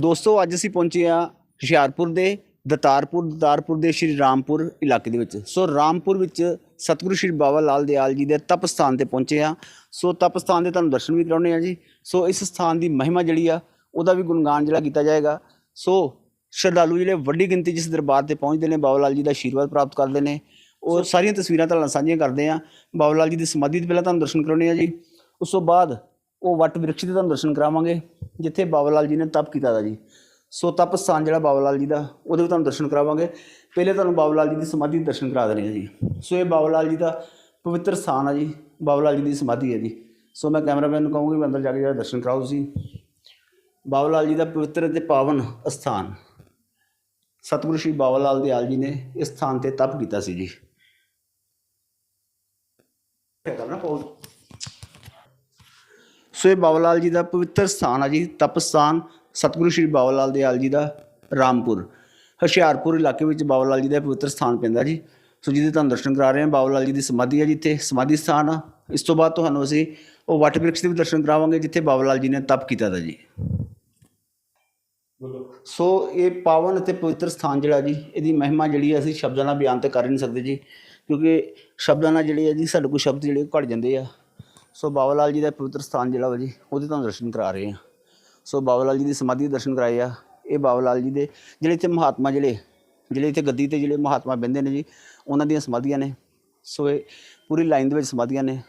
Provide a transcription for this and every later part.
ਦੋਸਤੋ ਅੱਜ ਅਸੀਂ ਪਹੁੰਚੇ ਆ ਹੁਸ਼ਿਆਰਪੁਰ ਦੇ ਦਤਾਰਪੁਰ ਦਤਾਰਪੁਰ ਦੇ ਸ਼੍ਰੀ ਰਾਮਪੁਰ ਇਲਾਕੇ ਦੇ ਵਿੱਚ। ਸੋ ਰਾਮਪੁਰ ਵਿੱਚ ਸਤਿਗੁਰੂ ਸ਼੍ਰੀ ਬਾਬਾ ਲਾਲ ਦਿਆਲ ਜੀ ਦੇ ਤਪ ਸਥਾਨ ਤੇ ਪਹੁੰਚੇ ਆ ਸੋ ਤਪ ਸਥਾਨ ਦੇ ਤੁਹਾਨੂੰ ਦਰਸ਼ਨ ਵੀ ਕਰਾਉਣੇ ਆ ਜੀ। ਸੋ ਇਸ ਸਥਾਨ ਦੀ ਮਹਿਮਾ ਜਿਹੜੀ ਆ ਉਹਦਾ ਵੀ ਗੁਣਗਾਨ ਜਿਹੜਾ ਕੀਤਾ ਜਾਏਗਾ। ਸੋ ਸ਼ਰਧਾਲੂ ਜਿਹੜੇ ਵੱਡੀ ਗਿਣਤੀ ਜਿਸ ਦਰਬਾਰ ਤੇ ਪਹੁੰਚਦੇ ਨੇ ਬਾਬਾ ਲਾਲ ਜੀ ਦਾ ਆਸ਼ੀਰਵਾਦ ਪ੍ਰਾਪਤ ਕਰਦੇ ਨੇ। ਉਹ ਸਾਰੀਆਂ ਤਸਵੀਰਾਂ ਤੁਹਾਨੂੰ ਸਾਂਝੀਆਂ ਕਰਦੇ ਆ ਬਾਬਾ ਲਾਲ ਜੀ ਦੀ ਸਮਾਧੀ ਦੇ ਪਹਿਲਾਂ ਤੁਹਾਨੂੰ ਦਰਸ਼ਨ ਕਰਾਉਣੇ ਆ ਜੀ। ਉਸ ਤੋਂ ਬਾਅਦ ਉਹ ਵਟ ਵਿਰਕਸ਼ ਦੇ ਤੁਹਾਨੂੰ ਦਰਸ਼ਨ ਕਰਾਵਾਂਗੇ, ਜਿੱਥੇ ਬਾਬਾ ਲਾਲ ਜੀ ਨੇ ਤਪ ਕੀਤਾ ਦਾ ਜੀ। ਸੋ ਤਪ ਸਥਾਨ ਜਿਹੜਾ ਬਾਬਾ ਲਾਲ ਜੀ ਦਾ, ਉਹਦੇ ਵੀ ਤੁਹਾਨੂੰ ਦਰਸ਼ਨ ਕਰਾਵਾਂਗੇ। ਪਹਿਲੇ ਤੁਹਾਨੂੰ ਬਾਬਾ ਲਾਲ ਜੀ ਦੀ ਸਮਾਧੀ ਦੇ ਦਰਸ਼ਨ ਕਰਾ ਦੇਣੇ ਆ ਜੀ। ਸੋ ਇਹ ਬਾਬਾ ਲਾਲ ਜੀ ਦਾ ਪਵਿੱਤਰ ਸਥਾਨ ਆ ਜੀ, ਬਾਬਾ ਲਾਲ ਜੀ ਦੀ ਸਮਾਧੀ ਹੈ ਜੀ। ਸੋ ਮੈਂ ਕੈਮਰਾਮੈਨ ਨੂੰ ਕਹੂੰਗੀ ਵੀ ਅੰਦਰ ਜਾ ਕੇ ਜਿਹੜਾ ਦਰਸ਼ਨ ਕਰਾਓ ਤੁਸੀਂ। ਬਾਬਾ ਲਾਲ ਜੀ ਦਾ ਪਵਿੱਤਰ ਅਤੇ ਪਾਵਨ ਸਥਾਨ ਸਤਿਗੁਰੂ ਸ਼੍ਰੀ ਬਾਬਾ ਲਾਲ ਦਿਆਲ ਜੀ ਨੇ ਇਸ ਸਥਾਨ ਤੇ ਤਪ ਕੀਤਾ ਸੀ ਜੀ। ਕਰਨਾ ਪਊ ਸੋ ਇਹ ਬਾਬਾ ਲਾਲ ਜੀ ਦਾ ਪਵਿੱਤਰ ਸਥਾਨ ਆ ਜੀ ਤਪ ਸਥਾਨ ਸਤਿਗੁਰੂ ਸ਼੍ਰੀ ਬਾਬਾ ਲਾਲ ਦਿਆਲ ਜੀ ਦਾ ਰਾਮਪੁਰ। ਹੁਸ਼ਿਆਰਪੁਰ ਇਲਾਕੇ ਵਿੱਚ ਬਾਬਾ ਲਾਲ ਜੀ ਦਾ ਪਵਿੱਤਰ ਸਥਾਨ ਪੈਂਦਾ ਜੀ। ਸੋ ਜਿਹਦੇ ਤੁਹਾਨੂੰ ਦਰਸ਼ਨ ਕਰਾ ਰਹੇ ਹਾਂ ਬਾਬਾ ਲਾਲ ਜੀ ਦੀ ਸਮਾਧੀ ਹੈ ਜਿੱਥੇ ਸਮਾਧੀ ਸਥਾਨ ਆ। ਇਸ ਤੋਂ ਬਾਅਦ ਤੁਹਾਨੂੰ ਅਸੀਂ ਉਹ ਵਟ ਬ੍ਰਿਕਸ਼ ਦੇ ਵੀ ਦਰਸ਼ਨ ਕਰਾਵਾਂਗੇ ਜਿੱਥੇ ਬਾਬਾ ਲਾਲ ਜੀ ਨੇ ਤਪ ਕੀਤਾ ਦਾ ਜੀ। ਸੋ ਇਹ ਪਾਵਨ ਅਤੇ ਪਵਿੱਤਰ ਸਥਾਨ ਜਿਹੜਾ ਜੀ ਇਹਦੀ ਮਹਿਮਾ ਜਿਹੜੀ ਹੈ ਅਸੀਂ ਸ਼ਬਦਾਂ ਨਾਲ ਬਿਆਨ ਤੇ ਕਰ ਨਹੀਂ ਸਕਦੇ ਜੀ ਕਿਉਂਕਿ ਸ਼ਬਦਾਂ ਨਾਲ ਜਿਹੜੇ ਆ ਜੀ ਸਾਡੇ ਕੋਲ ਸ਼ਬਦ ਜਿਹੜੇ ਘਟ ਜਾਂਦੇ ਆ। ਸੋ ਬਾਬਾ ਲਾਲ ਜੀ ਦਾ ਪਵਿੱਤਰ ਸਥਾਨ ਜਿਹੜਾ ਵਾ ਜੀ, ਉਹਦੇ ਤੁਹਾਨੂੰ ਦਰਸ਼ਨ ਕਰਾ ਰਹੇ ਆ ਸੋ ਬਾਬਾ ਲਾਲ ਜੀ ਦੀ ਸਮਾਧੀ ਦੇ ਦਰਸ਼ਨ ਕਰਾਏ ਆ। ਇਹ ਬਾਬਾ ਲਾਲ ਜੀ ਦੇ ਜਿਹੜੇ ਇੱਥੇ ਮਹਾਤਮਾ ਜਿਹੜੇ ਜਿਹੜੇ ਇੱਥੇ ਗੱਦੀ ਤੇ ਜਿਹੜੇ ਮਹਾਤਮਾ ਬੰਦੇ ਨੇ ਜੀ, ਉਹਨਾਂ ਦੀਆਂ ਸਮਾਧੀਆਂ ਨੇ। ਸੋ ਇਹ ਪੂਰੀ ਲਾਈਨ ਦੇ ਵਿੱਚ ਸਮਾਧੀਆਂ ਨੇ।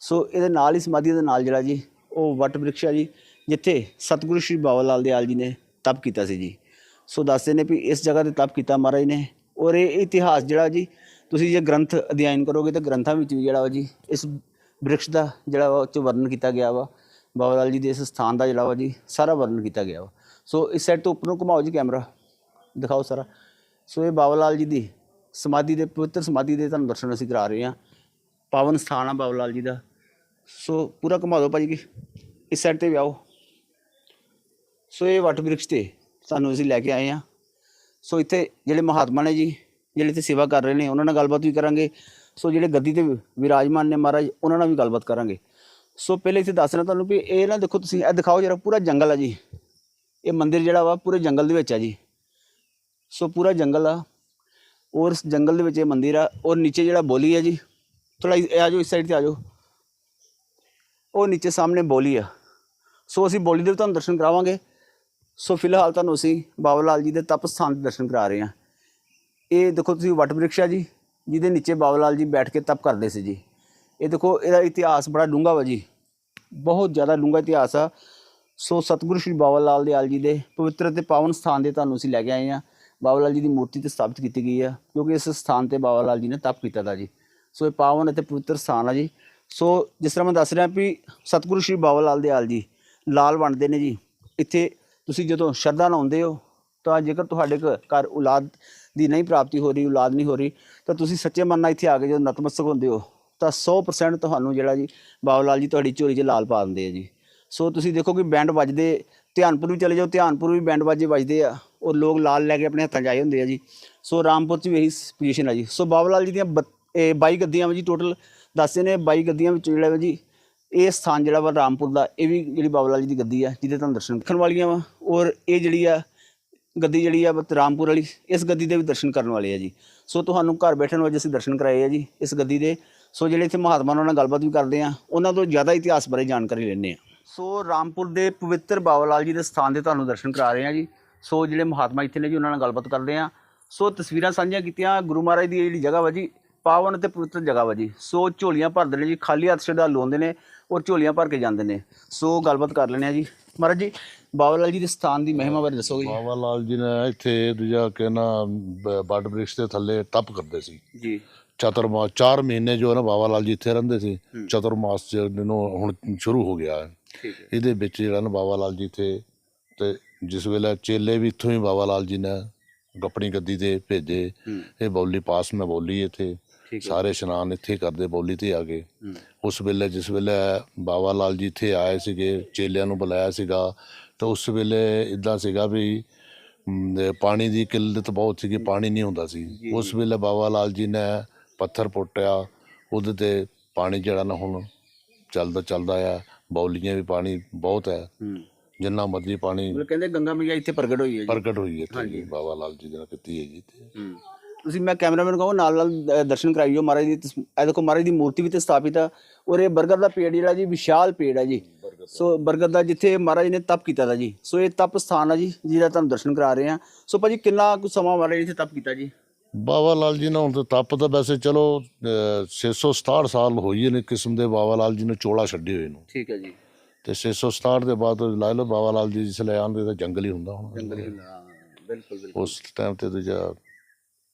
ਸੋ ਇਹਦੇ ਨਾਲ ਹੀ ਸਮਾਧੀ ਦੇ ਨਾਲ ਜਿਹੜਾ ਜੀ, ਉਹ ਵਟ ਬ੍ਰਿਕਸ਼ ਆ ਜੀ, ਜਿੱਥੇ ਸਤਿਗੁਰੂ ਸ਼੍ਰੀ ਬਾਬਾ ਲਾਲ ਦਿਆਲ ਜੀ ਨੇ ਤਪ ਕੀਤਾ ਸੀ ਜੀ। ਸੋ ਦੱਸਦੇ ਨੇ ਵੀ ਇਸ ਜਗ੍ਹਾ ਤੇ ਤਪ ਕੀਤਾ ਮਹਾਰਾਜ ਨੇ। ਔਰ ਇਹ ਇਤਿਹਾਸ ਜਿਹੜਾ ਜੀ, ਤੁਸੀਂ ਜੇ ਗ੍ਰੰਥ ਅਧਿਐਨ ਕਰੋਗੇ ਤਾਂ ਗ੍ਰੰਥਾਂ ਵਿੱਚ ਵੀ ਜਿਹੜਾ ਵਾ ਜੀ, ਇਸ ਬ੍ਰਿਕਸ਼ ਦਾ ਜਿਹੜਾ ਵਾ, ਉਹ 'ਚ ਵਰਣਨ ਕੀਤਾ ਗਿਆ ਵਾ। ਬਾਬਾ ਲਾਲ ਜੀ ਦੇ ਇਸ ਸਥਾਨ ਦਾ ਜਿਹੜਾ ਵਾ ਜੀ, ਸਾਰਾ ਵਰਣਨ ਕੀਤਾ ਗਿਆ ਵਾ। ਸੋ ਇਸ ਸਾਈਡ ਤੋਂ ਉੱਪਰ ਨੂੰ ਘੁਮਾਓ ਜੀ ਕੈਮਰਾ। ਦਿਖਾਓ ਸਾਰਾ। ਸੋ ਇਹ ਬਾਬਾ ਲਾਲ ਜੀ ਦੀ ਸਮਾਧੀ ਦੇ, ਪਵਿੱਤਰ ਸਮਾਧੀ ਦੇ ਤੁਹਾਨੂੰ ਦਰਸ਼ਨ ਅਸੀਂ ਕਰਾ ਰਹੇ ਹਾਂ। ਪਾਵਨ ਸਥਾਨ ਆ ਬਾਬਾ ਲਾਲ ਜੀ ਦਾ। ਸੋ ਪੂਰਾ ਘੁਮਾ ਦਿਓ ਭਾਜੀ। ਕੀ ਇਸ ਸਾਈਡ ਤੇ ਵੀ ਆਓ। ਸੋ ਇਹ ਵਟ ਬ੍ਰਿਕਸ਼ ਤੇ ਸਾਨੂੰ ਅਸੀਂ ਲੈ ਕੇ ਆਏ ਹਾਂ। ਸੋ ਇੱਥੇ ਜਿਹੜੇ ਮਹਾਤਮਾ ਨੇ ਜੀ, ਜਿਹੜੇ ਇੱਥੇ ਸੇਵਾ ਕਰ ਰਹੇ ਨੇ, ਉਹਨਾਂ ਨਾਲ ਗੱਲਬਾਤ ਵੀ ਕਰਾਂਗੇ। ਸੋ ਜਿਹੜੇ ਗੱਦੀ ਤੇ ਵਿਰਾਜਮਾਨ ਨੇ ਮਹਾਰਾਜ, ਉਹਨਾਂ ਨਾਲ ਵੀ ਗੱਲਬਾਤ ਕਰਾਂਗੇ। ਸੋ ਪਹਿਲੇ ਇੱਥੇ ਦੱਸਣਾ ਤੁਹਾਨੂੰ ਵੀ ਇਹ ਨਾ ਦੇਖੋ ਤੁਸੀਂ, ਇਹ ਦਿਖਾਓ ਜਰਾ, ਪੂਰਾ ਜੰਗਲ ਆ ਜੀ। ਇਹ ਮੰਦਿਰ ਜਿਹੜਾ ਵਾ, ਪੂਰੇ ਜੰਗਲ ਦੇ ਵਿੱਚ ਆ ਜੀ। ਸੋ ਪੂਰਾ ਜੰਗਲ ਆ। ਔਰ ਇਸ ਜੰਗਲ ਦੇ ਵਿੱਚ ਇਹ ਮੰਦਿਰ ਆ। ਔਰ ਨੀਚੇ ਜਿਹੜਾ ਬੋਲੀ ਆ ਜੀ ਥੋੜਾ ਆ ਜਾਓ, ਇਸ ਸਾਈਡ ਤੇ ਆ ਜਾਓ। ਉਹ ਨੀਚੇ ਸਾਹਮਣੇ ਬੋਲੀ ਆ। ਸੋ ਅਸੀਂ ਬੋਲੀ ਦੇ ਵੀ ਤੁਹਾਨੂੰ ਦਰਸ਼ਨ ਕਰਾਵਾਂਗੇ। ਸੋ ਫਿਲਹਾਲ ਤੁਹਾਨੂੰ ਅਸੀਂ ਬਾਬਾ ਲਾਲ ਜੀ ਦੇ ਤਪ ਸਥਾਨ ਦੇ ਦਰਸ਼ਨ ਕਰਾ ਰਹੇ ਹਾਂ। ਇਹ ਦੇਖੋ ਤੁਸੀਂ ਵਟ ਬ੍ਰਿਕਸ਼ਾ ਜੀ। ਜਿਹਦੇ ਨੀਚੇ ਬਾਬਾ ਲਾਲ ਜੀ ਬੈਠ ਕੇ ਤਪ ਕਰਦੇ ਸੀ ਜੀ। ਇਹ ਦੇਖੋ, ਇਹਦਾ ਇਤਿਹਾਸ ਬੜਾ ਡੂੰਘਾ ਵਾ ਜੀ। ਬਹੁਤ ਜ਼ਿਆਦਾ ਡੂੰਘਾ ਇਤਿਹਾਸ ਆ। ਸੋ ਸਤਿਗੁਰੂ ਸ਼੍ਰੀ ਬਾਬਾ ਲਾਲ ਦਿਆਲ ਜੀ ਦੇ ਪਵਿੱਤਰ ਤੇ ਪਾਵਨ ਸਥਾਨ ਦੇ ਤੁਹਾਨੂੰ ਅਸੀਂ ਲੈ ਕੇ ਆਏ ਹਾਂ ਬਾਬਾ ਲਾਲ ਜੀ ਦੀ ਮੂਰਤੀ ਤੇ ਸਥਾਪਿਤ ਕੀਤੀ ਗਈ ਆ, ਕਿਉਂਕਿ ਇਸ ਸਥਾਨ ਤੇ ਬਾਬਾ ਲਾਲ ਜੀ ਨੇ ਤਪ ਕੀਤਾ ਤਾ ਜੀ। ਸੋ ਇਹ ਪਾਵਨ ਅਤੇ ਪਵਿੱਤਰ ਸਥਾਨ ਆ ਜੀ। ਸੋ ਜਿਸ ਤਰ੍ਹਾਂ ਮੈਂ ਦੱਸ ਰਿਹਾ ਵੀ ਸਤਿਗੁਰੂ ਸ਼੍ਰੀ ਬਾਬਾ ਲਾਲ ਦਿਆਲ ਜੀ ਲਾਲ ਵੰਡਦੇ ਨੇ ਜੀ। ਇੱਥੇ ਤੁਸੀਂ ਜਦੋਂ ਸ਼ਰਧਾ ਨਾਲ ਆਉਂਦੇ ਹੋ, ਤਾਂ ਜੇਕਰ ਤੁਹਾਡੇ ਘ- ਘਰ ਔਲਾਦ ਦੀ ਨਹੀਂ ਪ੍ਰਾਪਤੀ ਹੋ ਰਹੀ, ਔਲਾਦ ਨਹੀਂ ਹੋ ਰਹੀ, ਤਾਂ ਤੁਸੀਂ ਸੱਚੇ ਮਨ ਨਾਲ ਇੱਥੇ ਆ ਕੇ ਜਦੋਂ ਨਤਮਸਤਕ ਹੁੰਦੇ ਹੋ, ਤਾਂ 100% ਤੁਹਾਨੂੰ ਜਿਹੜਾ ਜੀ ਬਾਬਾ ਲਾਲ ਜੀ ਤੁਹਾਡੀ ਝੋਲੀ 'ਚ ਲਾਲ ਪਾ ਦਿੰਦੇ ਆ ਜੀ। ਸੋ ਤੁਸੀਂ ਦੇਖੋ ਕਿ ਬੈਂਡ ਵੱਜਦੇ, ਧਿਆਨਪੁਰ ਵੀ ਚਲੇ ਜਾਓ, ਧਿਆਨਪੁਰ ਵੀ ਬੈਂਡ ਵਾਜੇ ਵੱਜਦੇ ਆ ਔਰ ਲੋਕ ਲਾਲ ਲੈ ਕੇ ਆਪਣੇ ਹੱਥਾਂ 'ਚ ਆਏ ਹੁੰਦੇ ਆ ਜੀ। ਸੋ ਰਾਮਪੁਰ 'ਚ ਵੀ ਇਹੀ ਪੋਜੀਸ਼ਨ ਆ ਜੀ। ਸੋ ਬਾਬਾ ਲਾਲ ਜੀ ਦੀਆਂ ਬੱਤ- ਇਹ 22 ਗੱਦੀਆਂ ਵਾ ਜੀ ਟੋਟਲ ਦੱਸਦੇ ਨੇ 22 ਗੱਦੀਆਂ ਵਿੱਚ ਜਿਹੜਾ ਵਾ ਜੀ, ਇਹ ਸਥਾਨ ਜਿਹੜਾ ਵਾ ਰਾਮਪੁਰ ਦਾ, ਇਹ ਵੀ ਜਿਹੜੀ ਬਾਬਾ ਲਾਲ ਜੀ ਦੀ ਗੱਦੀ ਆ ਜਿਹਦੇ ਤੁਹਾਨੂੰ ਦਰਸ਼ਨ ਦੇਖਣ ਵਾਲੀਆਂ ਵਾ, ਔਰ ਇਹ ਜਿਹੜੀ ਆ ਗੱਦੀ ਜਿਹੜੀ ਆ ਬਤ ਰਾਮਪੁਰ ਵਾਲੀ, ਇਸ ਗੱਦੀ ਦੇ ਵੀ ਦਰਸ਼ਨ ਕਰਨ ਵਾਲੇ ਆ ਜੀ। ਸੋ ਤੁਹਾਨੂੰ ਘਰ ਬੈਠਣ ਵਜੇ ਅਸੀਂ ਦਰਸ਼ਨ ਕਰਾਏ ਆ ਜੀ, ਇਸ ਗੱਦੀ ਦੇ। ਸੋ ਜਿਹੜੇ ਇੱਥੇ ਮਹਾਤਮਾ ਉਹਨਾਂ ਨਾਲ ਗੱਲਬਾਤ ਵੀ ਕਰਦੇ ਆ, ਉਹਨਾਂ ਤੋਂ ਜ਼ਿਆਦਾ ਇਤਿਹਾਸ ਬਾਰੇ ਜਾਣਕਾਰੀ ਲੈਂਦੇ ਆ। ਸੋ ਰਾਮਪੁਰ ਦੇ ਪਵਿੱਤਰ ਬਾਬਾ ਲਾਲ ਜੀ ਦੇ ਸਥਾਨ ਦੇ ਤੁਹਾਨੂੰ ਦਰਸ਼ਨ ਕਰਾ ਰਹੇ ਆ ਜੀ। ਸੋ ਜਿਹੜੇ ਮਹਾਤਮਾ ਇੱਥੇ ਨੇ ਜੀ, ਉਹਨਾਂ ਨਾਲ ਗੱਲਬਾਤ ਕਰਦੇ ਆ। ਸੋ ਤਸਵੀਰਾਂ ਸਾਂਝੀਆਂ ਕੀਤੀਆਂ ਗੁਰੂ ਮਹਾਰਾਜ ਦੀ ਇਹ ਜਿਹੜੀ ਜਗ੍ਹਾ ਵਾ ਜੀ ਪਾਵਨ ਅਤੇ ਪਵਿੱਤਰ ਜਗ੍ਹਾ ਵਾ ਜੀ। ਸੋ ਝੋਲੀਆਂ ਭਰਦੇ ਨੇ ਜੀ ਖਾਲੀ ਹੱਥ ਸ਼ਰਧਾਲੂ ਆਉਂਦੇ ਨੇ ਔਰ ਝੋਲੀਆਂ ਭਰ ਕੇ ਜਾਂਦੇ ਨੇ। ਸੋ ਗੱਲਬਾਤ ਕਰ ਲੈਣੇ ਆ ਜੀ। ਮਹਾਰਾਜ ਜੀ ਬਾਬਾ ਲਾਲ ਜੀ ਦੇ ਸਥਾਨ ਦੀ ਮਹਿਮਾ ਬਾਰੇ ਦੱਸੋਗੇ ਜੀ। ਬਾਬਾ ਲਾਲ ਜੀ ਨੇ ਇੱਥੇ ਦੂਜਾ ਕਹਿਣਾ ਬੜ ਬ੍ਰਿਕਸ਼ ਦੇ ਥੱਲੇ ਤਪ ਕਰਦੇ ਸੀ। ਜੀ। ਚਤੁਰਮਾਸ 4 ਮਹੀਨੇ ਜੋ ਨਾ ਬਾਬਾ ਲਾਲ ਜੀ ਇੱਥੇ ਰਹਿੰਦੇ ਸੀ। ਚਤੁਰਮਾਸ ਜਿਹਨੂੰ ਹੁਣ ਸ਼ੁਰੂ ਹੋ ਗਿਆ ਹੈ। ਇਹਦੇ ਵਿੱਚ ਜਿਹੜਾ ਨਾ ਬਾਬਾ ਲਾਲ ਜੀ ਇੱਥੇ ਤੇ ਜਿਸ ਵੇਲੇ ਚੇਲੇ ਵੀ ਇੱਥੋਂ ਹੀ ਬਾਬਾ ਲਾਲ ਜੀ ਨੇ ਆਪਣੀ ਗੱਦੀ ਤੇ ਭੇਜੇ। ਇਹ ਬੌਲੀ ਪਾਸ ਮੈਂ ਬੋਲੀ ਇੱਥੇ। ਸਾਰੇ ਇਸ਼ਨਾਨ ਇੱਥੇ ਕਰਦੇ ਬੌਲੀ ਤੇ ਆ ਗਏ। ਹੂੰ। ਉਸ ਵੇਲੇ ਜਿਸ ਵੇਲੇ ਬਾਬਾ ਲਾਲ ਜੀ ਇੱਥੇ ਆਏ ਸੀਗੇ ਚੇਲਿਆਂ ਨੂੰ ਬੁਲਾਇਆ ਸੀਗਾ ਤਾਂ ਉਸ ਵੇਲੇ ਇਦਾਂ ਸੀਗਾ ਵੀ ਪਾਣੀ ਦੀ ਕਿੱਲਤ ਬਹੁਤ ਸੀਗੀ ਪਾਣੀ ਨਹੀਂ ਹੁੰਦਾ ਸੀ। ਉਸ ਵੇਲੇ ਬਾਬਾ ਲਾਲ ਜੀ ਨੇ ਪੱਥਰ ਪੁੱਟਿਆ ਉਹਦੇ ਤੇ ਪਾਣੀ ਜਿਹੜਾ ਨਾ ਹੁਣ ਚੱਲਦਾ ਚੱਲਦਾ ਆ ਬੌਲੀਆਂ ਵੀ ਪਾਣੀ ਬਹੁਤ ਹੈ। ਜਿੰਨਾ ਮਰਜ਼ੀ ਪਾਣੀ ਕਹਿੰਦੇ ਗੰਗਾ ਮਈਆ ਇੱਥੇ ਪ੍ਰਗਟ ਹੋਈ ਹੈ ਜੀ। ਪ੍ਰਗਟ ਹੋਈ ਹੈ ਇੱਥੇ ਜੀ ਬਾਬਾ ਲਾਲ ਜੀ ਨੇ ਕੀਤੀ ਹੈ ਜੀ ਹੂੰ। ਤੁਸੀਂ ਮੈਂ ਕੈਮਰਾਮੈਨ ਕਹੋ ਨਾਲ ਨਾਲ ਦਰਸ਼ਨ ਕਰਾਈਓ ਮਹਾਰਾਜ ਦੀ ਤਸ- ਇਹ ਦੇਖੋ ਮਹਾਰਾਜ ਦੀ ਮੂਰਤੀ ਵੀ ਤੇ ਸਥਾਪਿਤ ਆ। ਔਰ ਇਹ ਬਰਗਦ ਦਾ ਪੇੜ ਜਿਹੜਾ ਜੀ ਵਿਸ਼ਾਲ ਪੇੜ ਹੈ ਜੀ ਸੋ ਬਰਗਦ ਦਾ ਜਿੱਥੇ ਮਹਾਰਾਜ ਨੇ ਤਪ ਕੀਤਾ ਦਾ ਜੀ। ਸੋ ਇਹ ਤਪ ਸਥਾਨ ਆ ਜੀ ਜਿਹਦਾ ਤੁਹਾਨੂੰ ਦਰਸ਼ਨ ਕਰਾ ਰਹੇ ਆ। ਸੋ ਭਾਜੀ ਕਿੰਨਾ ਕੁ ਸਮਾਂ ਮਹਾਰਾਜ ਨੇ ਇੱਥੇ ਤਪ ਕੀਤਾ ਜੀ? ਬਾਬਾ ਲਾਲ ਜੀ ਨੇ ਹੁਣ ਤੇ ਤਪ ਤਾਂ ਵੈਸੇ ਚਲੋ ਅਹ, 667 ਸਾਲ ਹੋਈ ਨੇ ਕਿਸਮ ਦੇ ਬਾਬਾ ਲਾਲ ਜੀ ਨੇ ਚੋਲਾ ਛੱਡੇ ਹੋਏ ਨੂੰ। ਠੀਕ ਹੈ ਜੀ। ਤੇ 667 ਦੇ ਬਾਅਦ ਲਾ ਲਓ ਬਾਬਾ ਲਾਲ ਜੀ ਜਿਸ ਲਈ ਆਉਂਦੇ ਤਾਂ ਜੰਗਲ ਹੀ ਹੁੰਦਾ ਹੁਣ। ਬਿਲਕੁਲ ਬਿਲਕੁਲ। ਉਸ ਟਾਈਮ ਤੇ ਦੂਜਾ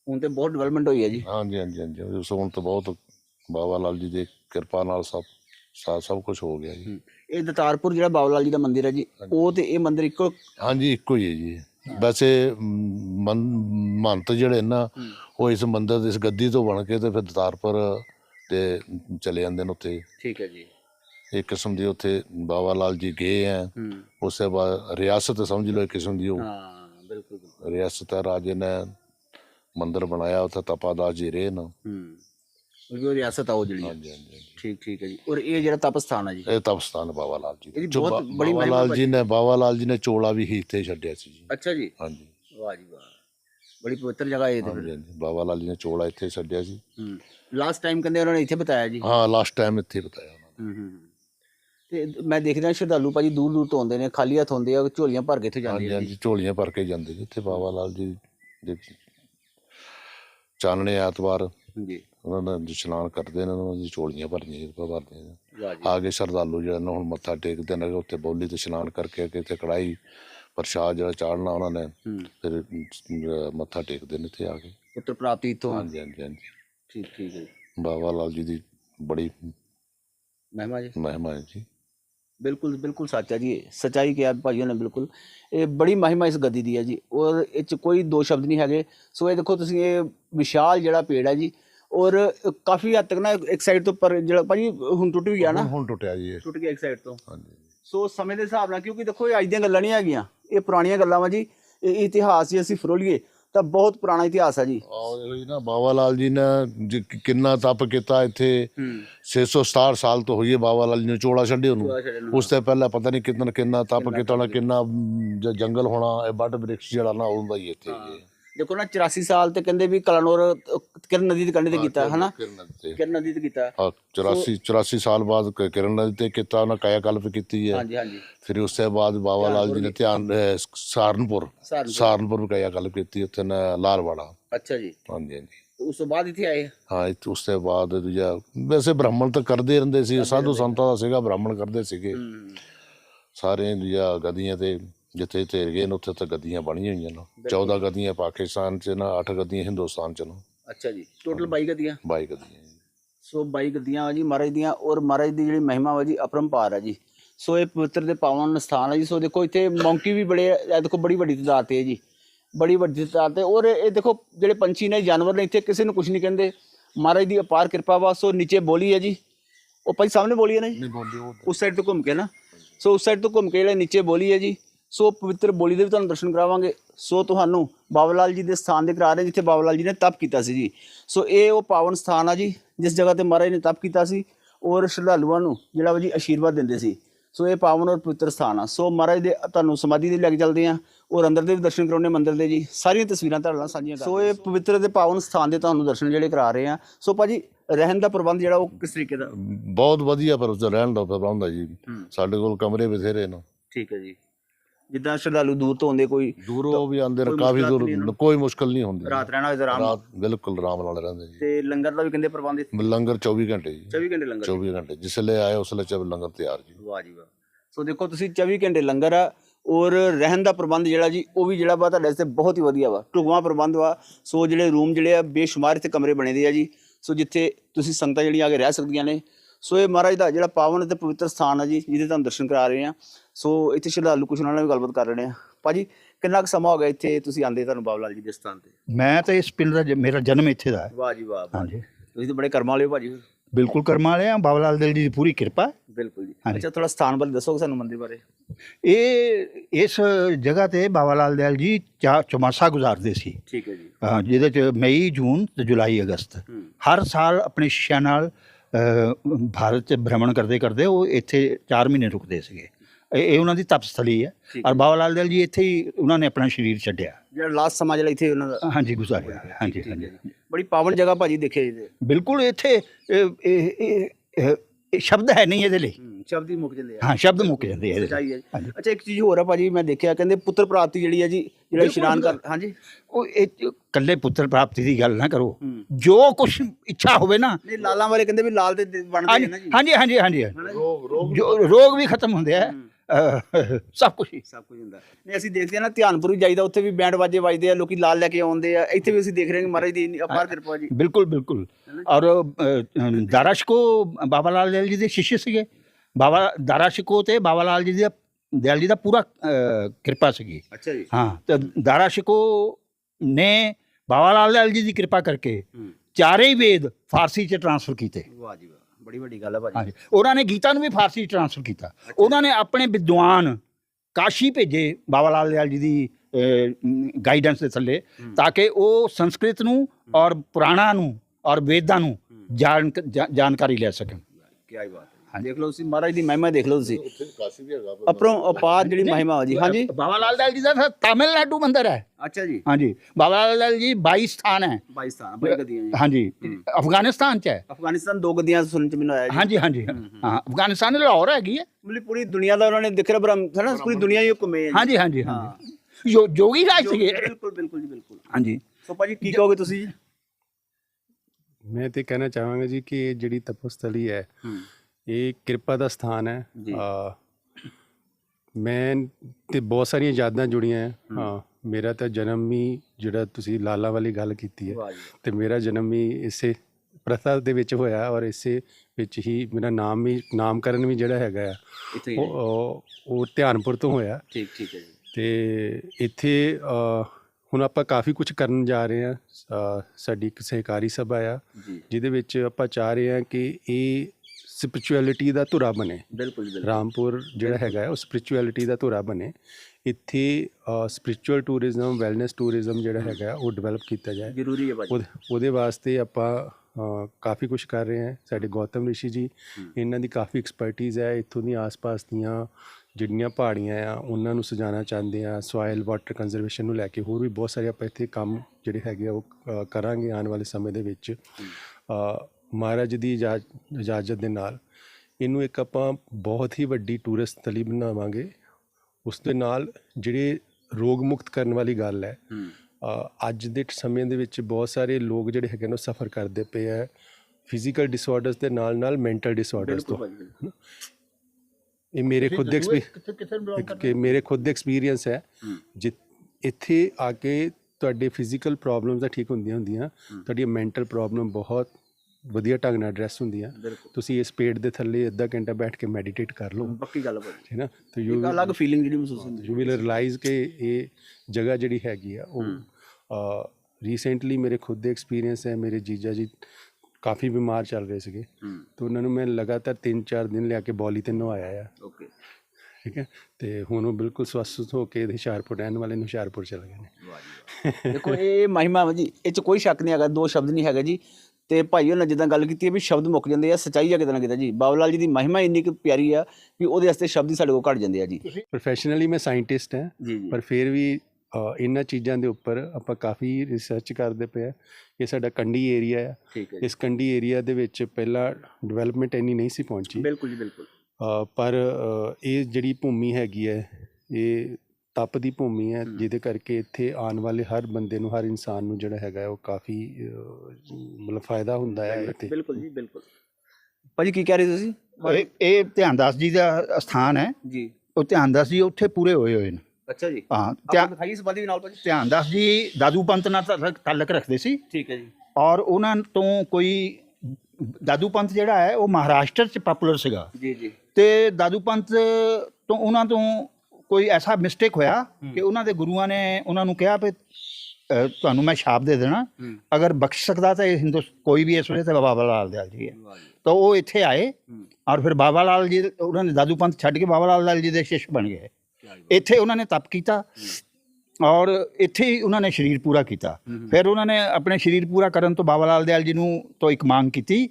ਹੁਣ ਤੇ ਬਹੁਤ ਡਿਵੈਲਪਮੈਂਟ ਹੋਈ ਹੈ ਜੀ। ਹਾਂਜੀ ਹਾਂਜੀ ਹਾਂਜੀ। ਉਸ ਹੁਣ ਤਾਂ ਬਹੁਤ ਬਾਬਾ ਲਾਲ ਜੀ ਦੀ ਕਿਰਪਾ ਨਾਲ ਸਭ ਸਾ- ਸਭ ਕੁਝ ਹੋ ਗਿਆ ਜੀ। ਇਹ ਦਤਾਰਪੁਰ ਜਿਹੜਾ ਬਾਬਾ ਲਾਲ ਜੀ ਦਾ ਮੰਦਿਰ ਹੈ ਜੀ ਉਹ ਤੇ ਇਹ ਮੰਦਿਰ ਇੱਕੋ ਹਾਂਜੀ ਇੱਕੋ ਹੀ ਹੈ ਜੀ। ਵੈਸੇ ਮ, ਮਨ- ਮਹੰਤ ਜਿਹੜੇ ਨਾ ਉਹ ਇਸ ਮੰਦਿਰ ਇਸ ਗੱਦੀ ਤੋਂ ਬਣ ਕੇ ਤੇ ਫਿਰ ਦਤਾਰਪੁਰ ਤੇ ਚਲੇ ਜਾਂਦੇ ਨੇ ਉੱਥੇ। ਠੀਕ ਹੈ ਜੀ। ਇੱਕ ਕਿਸਮ ਦੀ ਉੱਥੇ ਬਾਬਾ ਲਾਲ ਜੀ ਗਏ ਆ ਹੂੰ। ਉਸੇ ਬਾਅਦ ਰਿਆਸਤ ਸਮਝ ਲਓ ਇੱਕ ਕਿਸਮ ਦੀ ਉਹ। ਹਾਂ ਬਿਲਕੁਲ ਬਿਲਕੁਲ। ਰਿਆਸਤ ਹੈ ਰਾਜੇ ਨੇ ਮੰਦਿਰ ਬਣਾਇਆ ਉੱਥੇ ਤਪਾਦਾਸ ਜੀ ਰਹੇ ਨਾ ਹੂੰ ਉਹ ਰਿਆਸਤ ਆ ਉਹ ਜਿਹੜੀ। ਹਾਂਜੀ ਹਾਂਜੀ। ਠੀਕ ਠੀਕ ਹੈ ਜੀ। ਔਰ ਇਹ ਜਿਹੜਾ ਤਪ ਸਥਾਨ ਹੈ ਜੀ? ਇਹ ਤਪਸਥਾਨ ਬਾਬਾ ਲਾਲ ਜੀ ਦਾ। ਇਹਦੀ ਜੋ ਬਹੁਤ ਬਾ- ਬੜੀ ਬਾਬਾ ਮਹਿਮਾ ਲਾਲ ਜੀ ਨੇ ਬਾਬਾ ਲਾਲ ਜੀ ਨੇ ਚੋਲਾ ਵੀ ਹੀ ਇੱਥੇ ਛੱਡਿਆ ਸੀ ਜੀ। ਅੱਛਾ ਜੀ। ਹਾਂਜੀ। ਵਾਹ ਜੀ ਵਾਹ। ਬੜੀ ਪਵਿੱਤਰ ਜਗ੍ਹਾ ਇਹ ਤੇ। ਫਿਰ ਹਾਂਜੀ ਹਾਂਜੀ। ਬਾਬਾ ਲਾਲ ਜੀ ਨੇ ਚੋਲਾ ਇੱਥੇ ਛੱਡਿਆ ਸੀ। ਹੂੰ। ਲਾਸਟ ਟਾਈਮ ਕਹਿੰਦੇ ਉਹਨਾਂ ਨੇ ਇੱਥੇ ਬਤਾਇਆ ਜੀ? ਹਾਂ ਲਾਸਟ ਟਾਈਮ ਇੱਥੇ ਬਤਾਇਆ ਉਹਨਾਂ ਨੇ। ਹੂੰ ਹੂੰ ਤੇ ਮੈਂ ਦੇਖਦਾ ਸ਼ਰਧਾਲੂ ਭਾਜੀ ਦੂਰ ਦੂਰ ਤੋਂ ਆਉਂਦੇ ਨੇ ਖਾਲੀ ਹੱਥ ਹੁੰਦੇ ਆ ਝੋਲੀਆਂ ਭਰ ਕੇ ਇੱਥੇ ਜਾਂਦੇ ਹਾਂਜੀ ਆ ਹਾਂਜੀ ਝੋਲੀਆਂ ਭਰ ਕੇ ਜਾਂਦੇ ਜੀ ਇੱਥੇ ਬਾਬਾ ਲਾਲ ਜੀ ਦੇ ਚਾਨਣੇ ਐਤਵਾਰ ਜੀ ਉਹਨਾਂ ਨੇ ਇਸ਼ਨਾਨ ਕਰਦੇ ਨੇ ਉਹਨਾਂ ਦੀ ਝੋਲੀਆਂ ਭਰਨੀਆਂ ਜੀ ਭਰਦੇ ਨੇ। ਵਾਹ ਜੀ। ਆ ਕੇ ਸ਼ਰਧਾਲੂ ਜਿਹੜਾ ਨਾ ਹੁਣ ਮੱਥਾ ਟੇਕਦੇ ਨੇ ਉੱਥੇ ਬੌਲੀ ਤੇ ਇਸ਼ਨਾਨ ਕਰਕੇ ਅੱਗੇ ਇੱਥੇ ਕੜਾਈ ਪ੍ਰਸ਼ਾਦ ਜਿਹੜਾ ਚਾੜਨਾ ਉਹਨਾਂ ਨੇ ਹੂੰ। ਫਿਰ ਮੱਥਾ ਟੇਕਦੇ ਨੇ ਇੱਥੇ ਆ ਕੇ। ਪੁੱਤਰ ਪ੍ਰਾਪਤੀ ਤੋਂ ਹਾਂਜੀ ਹਾਂਜੀ ਹਾਂਜੀ। ਠੀਕ ਠੀਕ ਹੈ ਜੀ। ਬਾਬਾ ਲਾਲ ਜੀ ਦੀ ਬੜੀ ਮਹਿਮਾ ਜੀ। ਮਹਿਮਾ ਹੈ ਜੀ। ਬਿਲਕੁਲ ਬਿਲਕੁਲ ਸੱਚ ਹੈ ਜੀ ਸਚਾਈ ਕਿਹਾ ਭਾਈਆਂ ਨੇ ਬਿਲਕੁਲ। ਇਹ ਬੜੀ ਮਹਿਮਾ ਇਸ ਗੱਦੀ ਦੀ ਹੈ ਜੀ ਔਰ ਇਹ ਚ ਕੋਈ ਦੋ ਸ਼ਬਦ ਨਹੀਂ ਹੈਗੇ। ਸੋ ਇਹ ਦੇਖੋ ਤੁਸੀਂ ਇਹ ਵਿਸ਼ਾਲ ਜਿਹੜਾ ਪੇੜ ਹੈ ਜੀ ਔਰ ਕਾਫੀ ਹੱਦ ਤੱਕ ਨਾ ਇੱਕ ਸਾਈਡ ਤੋਂ ਪਰ ਜਿਹੜਾ ਭਾਜੀ ਹੁਣ ਟੁੱਟ ਵੀ ਗਿਆ ਨਾ। ਹੁਣ- ਹੁਣ ਟੁੱਟਿਆ ਜੀ ਇਹ। ਟੁੱਟ ਗਿਆ ਇੱਕ ਸਾਈਡ ਤੋਂ। ਹਾਂਜੀ। ਸੋ ਸਮੇਂ ਦੇ ਹਿਸਾਬ ਨਾਲ ਕਿਉਂਕਿ ਦੇਖੋ ਇਹ ਅੱਜ ਦੀਆਂ ਗੱਲਾਂ ਨਹੀਂ ਹੈਗੀਆਂ ਇਹ ਪੁਰਾਣੀਆਂ ਗੱਲਾਂ ਵਾ ਜੀ ਇਹ ਇਤਿਹਾਸ ਜੇ ਅਸੀਂ ਫਰੋਲੀਏ। ਤਾਂ ਬਹੁਤ ਪੁਰਾਣਾ ਇਤਿਹਾਸ ਹੈ ਜੀ। ਆਹ ਇਹੋ ਹੀ ਨਾ ਬਾਬਾ ਲਾਲ ਜੀ ਨੇ ਜੀ ਕਿ- ਕਿੰਨਾ ਤਪ ਕੀਤਾ ਇੱਥੇ। ਹੂੰ। 667 ਸਾਲ ਤੋਂ ਹੋਈ ਹੈ ਬਾਬਾ ਲਾਲ ਜੀ ਨੇ ਚੋਲਾ ਛੱਡੇ ਉਹਨੂੰ। ਉਸ ਤੋਂ ਪਹਿਲਾਂ ਪਤਾ ਨਹੀਂ ਕਿੰਨਾ ਕਿੰਨਾ ਤਪ ਕੀਤਾ ਹੋਣਾ ਕਿੰਨਾ ਜ- ਜੰਗਲ ਹੋਣਾ ਇਹ ਵੱਡ ਬ੍ਰਿਕਸ਼ ਜਿਹੜਾ ਨਾ ਹੁੰਦਾ ਹੀ ਇੱਥੇ। ਦੇਖੋ ਨਾ 84 ਸਾਲ ਤੇ ਕਹਿੰਦੇ ਵੀ ਕਲਾਨੌਰ ਕਿਰਨ ਨਦੀ ਦੇ ਕੰਢੇ ਤੇ ਕੀਤਾ ਹਨਾ? ਕਿਰਨ ਤੇ। ਕਿਰਨ ਨਦੀ ਤੇ ਕੀਤਾ। ਹਾਂ 84 84 ਸਾਲ ਬਾਅਦ ਕ- ਕਿਰਨ ਨਦੀ ਤੇ ਕੀਤਾ ਉਹਨਾਂ ਕਾਇਆ ਕਲਪ ਕੀਤੀ ਹੈ। ਹਾਂਜੀ ਹਾਂਜੀ। ਫਿਰ ਉਸ ਤੋਂ ਬਾਅਦ ਬਾਬਾ ਲਾਲ ਜੀ ਨੇ ਧਿਆਨ ਅਹ, ਸਹਾਰਨਪੁਰ। ਸਹਾਰਨਪੁਰ। ਸਹਾਰਨਪੁਰ ਵੀ ਕਲਪ ਕੀਤੀ ਉੱਥੇ ਨਾ ਲਾਲਵਾੜਾ ਅੱਛਾ ਜੀ। ਹਾਂਜੀ ਹਾਂਜੀ। ਤੇ ਉਸ ਤੋਂ ਬਾਅਦ ਇੱਥੇ ਆਏ? ਹਾਂ ਇੱਥੇ ਉਸ ਤੋਂ ਬਾਅਦ ਦੂਜਾ ਵੈਸੇ ਬ੍ਰਾਹਮਣ ਤਾਂ ਕਰਦੇ ਰਹਿੰਦੇ ਸੀ ਸਾਧੂ ਸੰਤਾਂ ਦਾ ਸੀਗਾ ਬ੍ਰਾਹਮਣ ਕਰਦੇ ਸੀਗੇ। ਹੂੰ। ਸਾਰੇ ਦੂਜਾ ਗਦੀਆਂ ਤੇ ਜਿੱਥੇ ਤੇਰ ਗਏ ਨੇ ਉੱਥੇ ਤਾਂ ਗਦੀਆਂ ਬਣੀਆਂ ਹੋਈਆਂ ਨੇ। 14 ਗਦੀਆਂ ਪਾਕਿਸਤਾਨ 'ਚ ਨਾ 8 ਗਦੀਆਂ ਹਿੰਦੁਸਤਾਨ 'ਚ ਨੇ। ਅੱਛਾ ਜੀ। ਟੋਟਲ 22 ਗੱਦੀਆਂ? 22 ਗਦੀਆਂ। ਸੋ 22 ਗੱਦੀਆਂ ਜੀ ਮਹਾਰਾਜ ਦੀਆਂ ਔਰ ਮਹਾਰਾਜ ਦੀ ਜਿਹੜੀ ਮਹਿਮਾ ਵਾ ਜੀ ਅਪਰੰਪਾਰ ਹੈ ਜੀ। ਸੋ ਇਹ ਪਵਿੱਤਰ ਦੇ ਪਾਵਨ ਸਥਾਨ ਹੈ ਜੀ। ਸੋ ਦੇਖੋ ਇੱਥੇ ਮੌਂਕੀ ਵੀ ਬੜੇ ਇਹ ਦੇਖੋ ਬੜੀ ਵੱਡੀ ਤਾਦਾਦ ਤੇ ਹੈ ਜੀ। ਬੜੀ ਵੱਡੀ ਤਾਦਾਦ ਤੇ ਔਰ ਇਹ ਦੇਖੋ ਜਿਹੜੇ ਪੰਛੀ ਨੇ ਜਾਨਵਰ ਨੇ ਇੱਥੇ ਕਿਸੇ ਨੂੰ ਕੁਝ ਨਹੀਂ ਕਹਿੰਦੇ। ਮਹਾਰਾਜ ਦੀ ਅਪਾਰ ਕਿਰਪਾ ਵਾ ਸੋ ਨੀਚੇ ਬੋਲੀ ਹੈ ਜੀ। ਉਹ ਭਾਈ ਸਾਹਮਣੇ ਬੋਲੀ ਹੈ ਨਾ ਜੀ? ਨਹੀਂ ਬੋਲਦੇ ਉਹ ਉਸ ਸਾਈਡ ਤੋਂ ਘੁੰਮ ਕੇ ਨਾ। ਸੋ ਉਸ ਸਾਈਡ ਤੋਂ ਘੁੰਮ ਕੇ ਜਿਹੜਾ ਨੀਚੇ ਬੋਲੀ ਹੈ ਜੀ। ਸੋ ਪਵਿੱਤਰ ਬੋਲੀ ਦੇ ਵੀ ਤੁਹਾਨੂੰ ਦਰਸ਼ਨ ਕਰਾਵਾਂਗੇ। ਸੋ ਤੁਹਾਨੂੰ ਬਾਬਾ ਲਾਲ ਜੀ ਦੇ ਸਥਾਨ ਦੇ ਕਰਾ ਰਹੇ ਜਿੱਥੇ ਬਾਬਾ ਲਾਲ ਜੀ ਨੇ ਤਪ ਕੀਤਾ ਸੀ ਜੀ। ਸੋ ਇਹ ਉਹ ਪਾਵਨ ਸਥਾਨ ਆ ਜੀ ਜਿਸ ਜਗ੍ਹਾ ਤੇ ਮਹਾਰਾਜ ਨੇ ਤਪ ਕੀਤਾ ਸੀ ਔਰ ਸ਼ਰਧਾਲੂਆਂ ਨੂੰ ਜਿਹੜਾ ਵਾ ਜੀ ਆਸ਼ੀਰਵਾਦ ਦਿੰਦੇ ਸੀ। ਸੋ ਇਹ ਪਾਵਨ ਔਰ ਪਵਿੱਤਰ ਸਥਾਨ ਆ। ਸੋ ਮਹਾਰਾਜ ਦੇ ਤੁਹਾਨੂੰ ਸਮਾਧੀ ਦੇ ਲੈ ਕੇ ਚੱਲਦੇ ਆ ਔਰ ਅੰਦਰ ਦੇ ਵੀ ਦਰਸ਼ਨ ਕਰਾਉਣੇ ਮੰਦਿਰ ਦੇ ਜੀ। ਸਾਰੀਆਂ ਤਸਵੀਰਾਂ ਤੁਹਾਡੇ ਨਾਲ ਸਾਂਝੀਆਂ ਸੋ ਇਹ ਪਵਿੱਤਰ ਤੇ ਪਾਵਨ ਸਥਾਨ ਦੇ ਤੁਹਾਨੂੰ ਦਰਸ਼ਨ ਜਿਹੜੇ ਕਰਾ ਰਹੇ ਆ। ਸੋ ਭਾਜੀ ਰਹਿਣ ਦਾ ਪ੍ਰਬੰਧ ਜਿਹੜਾ ਉਹ ਕਿਸ ਤਰੀਕੇ ਦਾ? ਬਹੁਤ ਵਧੀਆ ਪਰ ਉਸ ਦਾ ਰਹਿਣ ਦਾ ਪ੍ਰਬੰਧ ਹੈ ਜੀ। ਸਾਡੇ ਕੋਲ ਕਮਰੇ ਬਥੇਰੇ ਨੇ। ਠੀਕ ਹੈ ਜੀ। ਜਿੱਦਾਂ ਸ਼ਰਧਾਲੂ ਦੂਰ ਤੋਂ ਆਉਂਦੇ ਕੋਈ ਦੂਰੋਂ ਵੀ ਆਉਂਦੇ ਨੇ ਕਾਫੀ ਦੂਰ ਕੋਈ ਮੁਸ਼ਕਲ ਨਹੀਂ ਹੁੰਦੀ। ਰਾਤ ਰਹਿਣਾ ਹੋਵੇ ਤਾਂ ਆਰਾਮ ਰਾਤ ਬਿਲਕੁਲ ਆਰਾਮ ਨਾਲ ਰਹਿੰਦੇ ਜੀ। ਤੇ ਲੰਗਰ ਦਾ ਵੀ ਕਹਿੰਦੇ ਪ੍ਰਬੰਧ ਇੱਥੇ? ਲੰਗਰ 24 ਘੰਟੇ ਜੀ। 24 ਘੰਟੇ ਲੰਗਰ 24 ਘੰਟੇ ਜਿਸ ਵੇਲੇ ਆਏ ਉਸ ਵੇਲੇ ਚਬ ਲੰਗਰ ਤਿਆਰ ਜੀ। ਵਾਹ ਜੀ ਵਾਹ। ਸੋ ਦੇਖੋ ਤੁਸੀਂ 24 ਘੰਟੇ ਲੰਗਰ ਆ ਔਰ ਰਹਿਣ ਦਾ ਪ੍ਰਬੰਧ ਜਿਹੜਾ ਜੀ ਉਹ ਵੀ ਜਿਹੜਾ ਵਾ ਤੁਹਾਡੇ ਵਾਸਤੇ ਬਹੁਤ ਹੀ ਵਧੀਆ ਵਾ ਢੁਕਵਾਂ ਪ੍ਰਬੰਧ ਵਾ। ਸੋ ਜਿਹੜੇ ਰੂਮ ਜਿਹੜੇ ਆ ਬੇਸ਼ੁਮਾਰ ਇੱਥੇ ਕਮਰੇ ਬਣੇ ਦੇ ਆ ਜੀ। ਸੋ ਜਿੱਥੇ ਤੁਸੀਂ ਸੰਗਤਾਂ ਜਿਹੜੀਆਂ ਆ ਕੇ ਰਹਿ ਸਕਦੀਆਂ ਨੇ ਸੋ ਇਹ ਮਹਾਰਾਜ ਦਾ ਜਿਹੜਾ ਪਾਵਨ ਅਤੇ ਪਵਿੱਤਰ ਸਥਾਨ ਆ ਜੀ ਜਿਹਦੇ ਤੁਹਾਨੂੰ ਦਰਸ਼ਨ ਕਰਾ ਰਹੇ ਆ ਸੋ ਇੱਥੇ ਸ਼ਰਧਾਲੂ ਕੁਛ ਉਹਨਾਂ ਨਾਲ ਵੀ ਗੱਲਬਾਤ ਕਰ ਰਹੇ ਆ ਭਾਜੀ ਕਿੰਨਾ ਕੁ ਸਮਾਂ ਹੋ ਗਿਆ ਇੱਥੇ ਤੁਸੀਂ ਆਂਦੇ ਤੁਹਾਨੂੰ ਬਾਬਾ ਲਾਲ ਜੀ ਦੇ ਸਥਾਨ ਤੇ? ਮੈਂ ਤਾਂ ਇਸ ਪਿੰਡ ਦਾ ਮੇਰਾ ਜਨਮ ਇੱਥੇ ਦਾ ਹੈ। ਵਾਹ ਜੀ ਵਾਹ। ਹਾਂਜੀ। ਤੁਸੀਂ ਤਾਂ ਬੜੇ ਕਰਮਾਂ ਵਾਲੇ ਹੋ ਭਾਜੀ। ਬਿਲਕੁਲ ਕਰਮਾਂ ਵਾਲੇ ਆ ਬਾਬਾ ਲਾਲ ਦਿਲ ਜੀ ਦੀ ਪੂਰੀ ਕਿਰਪਾ ਹੈ। ਬਿਲਕੁਲ ਜੀ। ਅੱਛਾ ਥੋੜਾ ਸਥਾਨ ਬਾਰੇ ਦੱਸੋਗੇ ਸਾਨੂੰ ਮੰਦਿਰ ਬਾਰੇ? ਇਹ ਇਸ ਜਗ੍ਹਾ ਤੇ ਬਾਬਾ ਲਾਲ ਦਿਲ ਜੀ ਚਮਾਸਾ ਗੁਜ਼ਾਰਦੇ ਸੀ। ਠੀਕ ਹੈ ਜੀ। ਹਾਂ, ਜਿਹਦੇ ਚ ਮਈ ਜੂਨ ਤੇ ਜੁਲਾਈ ਅਗਸਤ। ਹੂੰ। ਹਰ ਸਾਲ ਆਪਣੇ ਸ਼ਿష్ਯਾਂ ਨਾਲ ਭਾਰਤ ਚ ਭ੍ਰਮਣ ਕਰਦੇ ਕਰਦੇ ਉਹ ਇੱਥੇ 4 ਮਹੀਨੇ ਰੁਕਦੇ ਸੀਗੇ। ਇਹ ਉਹਨਾਂ ਦੀ ਤਪਸਥਲੀ ਹੈ। ਔਰ ਬਾਬਾ ਲਾਲ ਦਿਆਲ ਜੀ ਇੱਥੇ ਹੀ ਉਹਨਾਂ ਨੇ ਆਪਣਾ ਸਰੀਰ ਛੱਡਿਆ। ਜਿਹੜਾ ਲਾਸਟ ਸਮਾਂ ਜਿਹੜਾ ਇੱਥੇ ਉਹਨਾਂ ਦਾ ਹਾਂਜੀ ਗੁਜ਼ਾਰਿਆ। ਹਾਂਜੀ ਹਾਂਜੀ। ਬੜੀ ਪਾਵਨ ਜਗ੍ਹਾ ਭਾਜੀ ਜੀ। ਤੇ। ਬਿਲਕੁਲ ਇੱਥੇ ਇਹ ਸ਼ਬਦ ਹੈ ਨਹੀਂ ਇਹਦੇ ਲਈ ਸ਼ਬਦ ਹੀ ਮੁੱਕ ਜਾਂਦੇ ਆ ਹਾਂ ਸ਼ਬਦ ਮੁੱਕ ਜਾਂਦੇ ਆ ਇਹਦੇ ਲਈ। ਸੱਚਾਈ ਹੈ ਜੀ। ਹਾਂਜੀ। ਅੱਛਾ ਇੱਕ ਚੀਜ਼ ਹੋਰ ਆ ਭਾਜੀ ਮੈਂ ਦੇਖਿਆ ਕਹਿੰਦੇ ਪੁੱਤਰ ਪ੍ਰਾਪਤੀ ਜਿਹੜੀ ਹੈ ਜੀ ਜਿਹੜਾ ਇਸ਼ਨਾਨ ਕਰ ਹਾਂਜੀ ਉਹ ਇਹ ਇਕੱਲੇ ਪੁੱਤਰ ਪ੍ਰਾਪਤੀ ਦੀ ਗੱਲ ਨਾ ਕਰੋ ਹੂੰ। ਜੋ ਕੁਝ ਇੱਛਾ ਹੋਵੇ ਨਾ ਨਹੀਂ ਲਾਲਾਂ ਵਾਲੇ ਕਹਿੰਦੇ ਵੀ ਲਾਲ ਤੇ ਦੇ- ਬਣਦੇ ਹਾਂਜੀ ਆ ਨਾ ਜੀ ਹਾਂਜੀ ਹਾਂਜੀ ਹਾਂਜੀ? ਜੋ ਰੋਗ ਵੀ ਖਤਮ ਹੁੰਦੇ ਆ ਹੂੰ। ਸਭ ਕੁਝ ਸਭ ਕੁਝ ਹੁੰਦਾ। ਨਹੀਂ ਅਸੀਂ ਦੇਖਦੇ ਆ ਨਾ ਧਿਆਨਪੁਰ ਵੀ ਜਾਈਦਾ ਉੱਥੇ ਵੀ ਬੈਂਡ ਵਾਜੇ ਵੱਜਦੇ ਆ ਲੋਕੀ ਲਾਲ ਲੈ ਕੇ ਆਉਂਦੇ ਆ। ਇੱਥੇ ਵੀ ਅਸੀਂ ਦੇਖ ਰਹੇ ਹਾਂ ਮਹਾਰਾਜ ਦੀ ਅਪਾਰ ਕਿਰਪਾ ਜੀ। ਬਿਲਕੁਲ ਬਿਲਕੁਲ। ਔਰ ਦਾਰਾਸ਼ਕੋ ਬਾਬਾ ਲਾਲ ਦੇਲ ਜੀ ਦੇ ਸ਼ਿਸ਼ੇ ਸੀਗੇ। ਬਾਬਾ ਦਾਰਾਸ਼ਕੋ ਤੇ ਬਾਬਾ ਲਾਲ ਜੀ ਦਾ ਦਿਆਲ ਜੀ ਦਾ ਪੂਰਾ ਕਿਰਪਾ ਸੀਗੀ। ਅੱਛਾ ਜੀ। ਹਾਂ ਤੇ ਦਾਰਾਸ਼ਕੋ ਨੇ ਬਾਬਾ ਲਾਲ ਦੇਲ ਜੀ ਦੀ ਕਿਰਪਾ ਕਰਕੇ ਚਾਰੇ ਵੇਦ ਫਾਰਸੀ ਚ ਟ੍ਰਾਂਸਫਰ ਕੀਤੇ। ਵਾਹ ਜੀ ਬੜੀ ਵੱਡੀ ਗੱਲ ਹੈ ਭਾਜੀ। ਹਾਂਜੀ। ਉਹਨਾਂ ਨੇ ਗੀਤਾ ਨੂੰ ਵੀ ਫਾਰਸੀ ਟ੍ਰਾਂਸਫਰ ਕੀਤਾ। ਉਹਨਾਂ ਨੇ ਆਪਣੇ ਵਿਦਵਾਨ ਕਾਸ਼ੀ ਭੇਜੇ ਬਾਬਾ ਲਾਲ ਦਿਆਲ ਜੀ ਦੀ ਗਾਈਡੈਂਸ ਦੇ ਥੱਲੇ ਹੂੰ। ਤਾਂ ਕਿ ਉਹ ਸੰਸਕ੍ਰਿਤ ਨੂੰ ਔਰ ਪੁਰਾਣਾ ਨੂੰ ਔਰ ਵੇਦਾਂ ਨੂੰ ਜਾਣ ਜਾਣਕਾਰੀ ਲੈ ਸਕਣ। ਕੀ ਬਾਤ ਹੈ। ਦੇਖ ਲਓ ਤੁਸੀਂ ਮਹਾਰਾਜ ਦੀ ਮਹਿਮਾ ਦੇਖ ਲਓ ਤੁਸੀਂ। ਉੱਥੇ ਕਾਸੀ ਵੀ ਹੈਗਾ। ਅਪਰੋਂ ਅਪਾਰ ਜਿਹੜੀ ਮਹਿਮਾ ਜੀ ਹਾਂਜੀ। ਬਾਬਾ ਲਾਲ ਦਿਆਲ ਜੀ ਦਾ ਤਾਮਿਲਨਾਡੂ ਮੰਦਿਰ ਹੈ। ਅੱਛਾ ਜੀ। ਹਾਂਜੀ ਬਾਬਾ ਲਾਲ ਦਿਆਲ ਜੀ 22 ਸਥਾਨ ਹੈ। ਪਾਕਿਸਤਾਨ ਬੜੀ ਗਦੀਆਂ ਜੀ। ਹਾਂਜੀ ਅਫਗਾਨਿਸਤਾਨ 'ਚ ਹੈ। ਅਫਗਾਨਿਸਤਾਨ ਦੋ ਗਦੀਆਂ ਸੁਣਨ ਚ ਮੈਨੂੰ ਆਇਆ ਜੀ। ਹਾਂਜੀ ਹਾਂਜੀ। ਹਾਂ ਅਫਗਾਨਿਸਤਾਨ ਲਾਹੌਰ ਹੈਗੀ ਹੈ। ਮਤਲਬ ਪੂਰੀ ਦੁਨੀਆ ਦਾ ਉਹਨਾਂ ਨੇ ਦੇਖਿਆ ਬ੍ਰਹਮ ਹੈ ਨਾ ਪੂਰੀ ਦੁਨੀਆ ਹੀ ਉਹ ਘੁੰਮੇ ਜੀ। ਹਾਂਜੀ ਹਾਂਜੀ ਹਾਂਜੀ। ਜੋ ਜੋਗੀ ਰਾਜ ਸੀਗੇ। ਬਿਲਕੁਲ ਬਿਲਕੁਲ ਜੀ ਬਿਲਕੁਲ। ਹਾਂਜੀ। ਸੋ ਭਾਜੀ ਕੀ ਕਹੋਗੇ ਤੁਸੀਂ ਜੀ? ਮੈਂ ਤੇ ਕਹਿਣਾ ਚਾਹਾਂਗਾ ਜੀ ਕਿ ਜਿਹੜੀ ਤਪੋਸਥਲੀ ਹੈ ਹੂੰ। ਇਹ ਕਿਰਪਾ ਦਾ ਸਥਾਨ ਹੈ ਮੈਂ ਤੇ ਬਹੁਤ ਸਾਰੀਆਂ ਯਾਦਾਂ ਜੁੜੀਆਂ ਹੈ ਹਾਂ ਮੇਰਾ ਤਾਂ ਜਨਮ ਹੀ ਜਿਹੜਾ ਤੁਸੀਂ ਲਾਲਾ ਵਾਲੀ ਗੱਲ ਕੀਤੀ ਹੈ ਤੇ ਮੇਰਾ ਜਨਮ ਵੀ ਇਸੇ ਪ੍ਰਥਾ ਦੇ ਵਿੱਚ ਹੋਇਆ ਔਰ ਇਸੇ ਵਿੱਚ ਹੀ ਮੇਰਾ ਨਾਮ ਵੀ ਨਾਮਕਰਨ ਵੀ ਜਿਹੜਾ ਹੈਗਾ ਆ ਉਹ ਉਹ- ਧਿਆਨਪੁਰ ਤੋਂ ਹੋਇਆ ਠੀਕ ਠੀਕ ਹੈ ਜੀ ਤੇ ਇੱਥੇ ਹੁਣ ਆਪਾਂ ਕਾਫੀ ਕੁਝ ਕਰਨ ਜਾ ਰਹੇ ਹਾਂ ਅ, ਸਾਡੀ ਇੱਕ ਸਹਿਕਾਰੀ ਸਭਾ ਆ ਜਿਹਦੇ ਵਿੱਚ ਆਪਾਂ ਚਾਹ ਰਹੇ ਹਾਂ ਕਿ ਇਹ ਸਪਿਰਚੁਅਲਿਟੀ ਦਾ ਧੁਰਾ ਬਣੇ। ਬਿਲਕੁਲ ਬਿਲਕੁਲ। ਰਾਮਪੁਰ ਜਿਹੜਾ ਹੈਗਾ ਹੈ, ਉਹ ਸਪਿਰਚੁਅਲਿਟੀ ਦਾ ਧੁਰਾ ਬਣੇ। ਇੱਥੇ ਸਪਿਰਚੁਅਲ ਟੂਰਿਜ਼ਮ ਵੈਲਨੈਸ ਟੂਰਿਜ਼ਮ ਜਿਹੜਾ ਹੈਗਾ ਉਹ ਡਿਵੈਲਪ ਕੀਤਾ ਜਾਏ। ਜ਼ਰੂਰੀ ਹੈ ਭਾਜੀ। ਉਹਦੇ- ਵਾਸਤੇ ਆਪਾਂ ਕਾਫੀ ਕੁਝ ਕਰ ਰਹੇ ਹਾਂ। ਸਾਡੇ ਗੌਤਮ ਰਿਸ਼ੀ ਜੀ ਇਹਨਾਂ ਦੀ ਕਾਫੀ ਐਕਸਪਰਟੀਜ਼ ਹੈ। ਇੱਥੋਂ ਦੀ ਆਸ-ਪਾਸ ਦੀਆਂ ਜਿਹੜੀਆਂ ਪਹਾੜੀਆਂ ਆ ਉਹਨਾਂ ਨੂੰ ਸਜਾਉਣਾ ਚਾਹੁੰਦੇ ਆ। ਸੋਇਲ ਵਾਟਰ ਕੰਜ਼ਰਵੇਸ਼ਨ ਨੂੰ ਲੈ ਕੇ ਹੋਰ ਵੀ ਬਹੁਤ ਸਾਰੇ ਆਪਾਂ ਇੱਥੇ ਕੰਮ ਜਿਹੜੇ ਹੈਗੇ ਆ ਉਹ ਕਰਾਂਗੇ ਆਉਣ ਵਾਲੇ ਸਮੇਂ ਦੇ ਵਿੱਚ। ਮਹਾਰਾਜ ਦੀ ਇਜਾਜ਼- ਇਜਾਜ਼ਤ ਦੇ ਨਾਲ ਇਹਨੂੰ ਇੱਕ ਆਪਾਂ ਬਹੁਤ ਹੀ ਵੱਡੀ ਟੂਰਿਸਟ ਤਲੀ ਬਣਾਵਾਂਗੇ। ਉਸ ਦੇ ਨਾਲ ਜਿਹੜੇ ਰੋਗ ਮੁਕਤ ਕਰਨ ਵਾਲੀ ਗੱਲ ਹੈ ਅੱਜ ਦੇ ਸਮੇਂ ਦੇ ਵਿੱਚ ਬਹੁਤ ਸਾਰੇ ਲੋਕ ਜਿਹੜੇ ਹੈਗੇ ਨੇ ਉਹ ਸਫਰ ਕਰਦੇ ਪਏ ਆ। ਫਿਜ਼ੀਕਲ ਡਿਸਆਰਡਰਸ ਦੇ ਨਾਲ ਨਾਲ ਮੈਂਟਲ ਡਿਸਆਰਡਰਸ ਤੋਂ। ਇਹ ਮੇਰੇ ਖੁਦ ਦੇ ਐਕਸਪੀ- ਕਿੱਥੇ ਕਿੱਥੇ ਕਿ ਮੇਰੇ ਖੁਦ ਦੇ ਐਕਸਪੀਰੀਅੰਸ ਹੈ। ਇੱਥੇ ਆ ਕੇ ਤੁਹਾਡੇ ਫਿਜ਼ੀਕਲ ਪ੍ਰੋਬਲਮਸ ਤਾਂ ਠੀਕ ਹੁੰਦੀਆਂ ਹੁੰਦੀਆਂ। ਤੁਹਾਡੀ ਮੈਂਟਲ ਪ੍ਰੋਬਲਮ ਬਹੁਤ ਵਧੀਆ ਢੰਗ ਨਾਲ ਐਡਰੈਸ ਹੁੰਦੀਆਂ। ਬਿਲਕੁਲ। ਤੁਸੀਂ ਇਸ ਪੇੜ ਦੇ ਥੱਲੇ ਅੱਧਾ ਘੰਟਾ ਬੈਠ ਕੇ ਮੈਡੀਟੇਟ ਕਰ ਲਓ। ਪੱਕੀ ਗੱਲ ਹੈ ਹੈ ਨਾ? ਤੇ ਯੂ ਇੱਕ ਅਲੱਗ ਫੀਲਿੰਗ ਜਿਹੜੀ ਮਹਿਸੂਸ ਹੁੰਦੀ ਯੂ ਵਿਲ ਰਿਅਲਾਈਜ਼ ਕਿ ਇਹ ਜਗ੍ਹਾ ਜਿਹੜੀ ਹੈਗੀ ਆ ਉਹ ਰੀਸੈਂਟਲੀ ਮੇਰੇ ਖੁਦ ਦੇ ਐਕਸਪੀਰੀਅੰਸ ਹੈ ਮੇਰੇ ਜੀਜਾ ਜੀ ਕਾਫੀ ਬਿਮਾਰ ਚੱਲ ਰਹੇ ਸੀਗੇ। ਤੇ ਉਹਨਾਂ ਨੂੰ ਮੈਂ ਲਗਾਤਾਰ 3-4 ਦਿਨ ਲਿਆ ਕੇ ਬੌਲੀ ਤੇ ਨਵਾਇਆ ਆ। ਓਕੇ ਠੀਕ ਹੈ? ਤੇ ਹੁਣ ਉਹ ਬਿਲਕੁਲ ਸਵਸਥ ਹੋ ਕੇ ਹੁਸ਼ਿਆਰਪੁਰ ਰਹਿਣ ਵਾਲੇ ਨੂੰ ਹੁਸ਼ਿਆਰਪੁਰ ਚਲੇ ਗਏ ਨੇ। ਵਾਹ ਜੀ ਵਾਹ। ਦੇਖੋ ਇਹ ਮਹਿਮਾ ਜੀ ਇਹ ਚ ਕੋਈ ਸ਼ੱਕ ਨਹੀਂ ਹੈਗਾ ਦੋ ਸ਼ਬਦ ਨਹੀਂ ਹੈਗਾ ਜੀ। ਤੇ ਭਾਈ ਉਹਨਾਂ ਜਿੱਦਾਂ ਗੱਲ ਕੀਤੀ ਹੈ ਵੀ ਸ਼ਬਦ ਮੁੱਕ ਜਾਂਦੇ ਆ ਸਚਾਈ ਆ ਕਿਤੇ ਨਾ ਕਿਤੇ ਜੀ। ਬਾਬਾ ਲਾਲ ਜੀ ਦੀ ਮਹਿਮਾ ਇੰਨੀ ਕੁ ਪਿਆਰੀ ਆ ਵੀ ਉਹਦੇ ਵਾਸਤੇ ਸ਼ਬਦ ਹੀ ਸਾਡੇ ਕੋਲ ਘਟ ਜਾਂਦੇ ਆ ਜੀ। ਪ੍ਰੋਫੈਸ਼ਨਲੀ ਮੈਂ ਸਾਇੰਟਿਸਟ ਹਾਂ ਪਰ ਫਿਰ ਵੀ ਇਹਨਾਂ ਚੀਜ਼ਾਂ ਦੇ ਉੱਪਰ ਆਪਾਂ ਕਾਫੀ ਰਿਸਰਚ ਕਰਦੇ ਪਏ ਆ ਇਹ ਸਾਡਾ ਕੰਡੀ ਏਰੀਆ ਹੈ ਇਸ ਕੰਡੀ ਏਰੀਆ ਦੇ ਵਿੱਚ ਪਹਿਲਾਂ ਡਿਵੈਲਪਮੈਂਟ ਇੰਨੀ ਨਹੀਂ ਸੀ ਪਹੁੰਚੀ। ਬਿਲਕੁਲ ਜੀ ਬਿਲਕੁਲ। ਪਰ ਇਹ ਜਿਹੜੀ ਭੂਮੀ ਹੈਗੀ ਹੈ ਇਹ ਤਪ ਦੀ ਭੂਮੀ ਹੈ ਜਿਹਦੇ ਕਰਕੇ ਇੱਥੇ ਆਉਣ ਵਾਲੇ ਹਰ ਬੰਦੇ ਨੂੰ ਹਰ ਇਨਸਾਨ ਨੂੰ ਜਿਹੜਾ ਹੈਗਾ ਉਹ ਕਾਫੀ ਮਤਲਬ ਫਾਇਦਾ ਹੁੰਦਾ ਹੈ ਇੱਥੇ। ਬਿਲਕੁਲ ਜੀ ਬਿਲਕੁਲ। ਭਾਜੀ ਕੀ ਕਹਿ ਰਹੇ ਤੁਸੀਂ? ਇਹ ਇਹ ਧਿਆਨਦਾਸ ਜੀ ਦਾ ਸਥਾਨ ਹੈ। ਜੀ। ਉਹ ਧਿਆਨਦਾਸ ਜੀ ਉੱਥੇ ਪੂਰੇ ਹੋਏ ਹੋਏ ਨੇ। ਅੱਛਾ ਜੀ। ਹਾਂ ਧਿਆਨ ਦਿਖਾਈ ਇਸ ਬਾਦੀ ਨਾਲ ਭਾਜੀ। ਧਿਆਨਦਾਸ ਜੀ ਦਾਦੂ ਪੰਤ ਨਾਲ ਤਾਲੁਕ- ਤਾਲੁਕ ਰੱਖਦੇ ਸੀ। ਠੀਕ ਹੈ ਜੀ। ਔਰ ਉਹਨਾਂ ਤੋਂ ਕੋਈ ਦਾਦੂ ਪੰਤ ਜਿਹੜਾ ਹੈ ਉਹ ਮਹਾਰਾਸ਼ਟਰ 'ਚ ਪਪੂਲਰ ਸੀਗਾ। ਜੀ ਜੀ। ਤੇ ਦਾਦੂ ਪੰਤ ਤੋਂ ਉਹਨਾਂ ਤੋਂ ਕੋਈ ਐਸਾ ਮਿਸਟੇਕ ਹੋਇਆ ਕਿ ਉਹਨਾਂ ਦੇ ਗੁਰੂਆਂ ਨੇ ਉਹਨਾਂ ਨੂੰ ਕਿਹਾ ਵੀ ਤੁਹਾਨੂੰ ਮੈਂ ਛਾਪ ਦੇ ਦੇਣਾ। ਅਗਰ ਬਖਸ਼ ਸਕਦਾ ਤਾਂ ਇਹ ਹਿੰਦੁਸ ਕੋਈ ਵੀ ਇਸ ਵੇਲੇ ਤੇ ਬਾਬਾ ਲਾਲ ਦਿਆਲ ਜੀ ਹੈ। ਤਾਂ ਉਹ ਇੱਥੇ ਆਏ ਔਰ ਫਿਰ ਬਾਬਾ ਲਾਲ ਜੀ ਉਹਨਾਂ ਨੇ ਦਾਦੂ ਪੰਥ ਛੱਡ ਕੇ ਬਾਬਾ ਲਾਲ ਲਾਲ ਜੀ ਦੇ ਸ਼ਿਸ਼ ਬਣ ਗਏ। ਇੱਥੇ ਉਹਨਾਂ ਨੇ ਤਪ ਕੀਤਾ ਔਰ ਇੱਥੇ ਹੀ ਉਹਨਾਂ ਨੇ ਸਰੀਰ ਪੂਰਾ ਕੀਤਾ। ਫਿਰ ਉਹਨਾਂ ਨੇ ਆਪਣੇ ਸਰੀਰ ਪੂਰਾ ਕਰਨ ਤੋਂ ਬਾਬਾ ਲਾਲ ਦਿਆਲ ਜੀ ਨੂੰ ਤੋਂ ਇੱਕ ਮੰਗ ਕੀਤੀ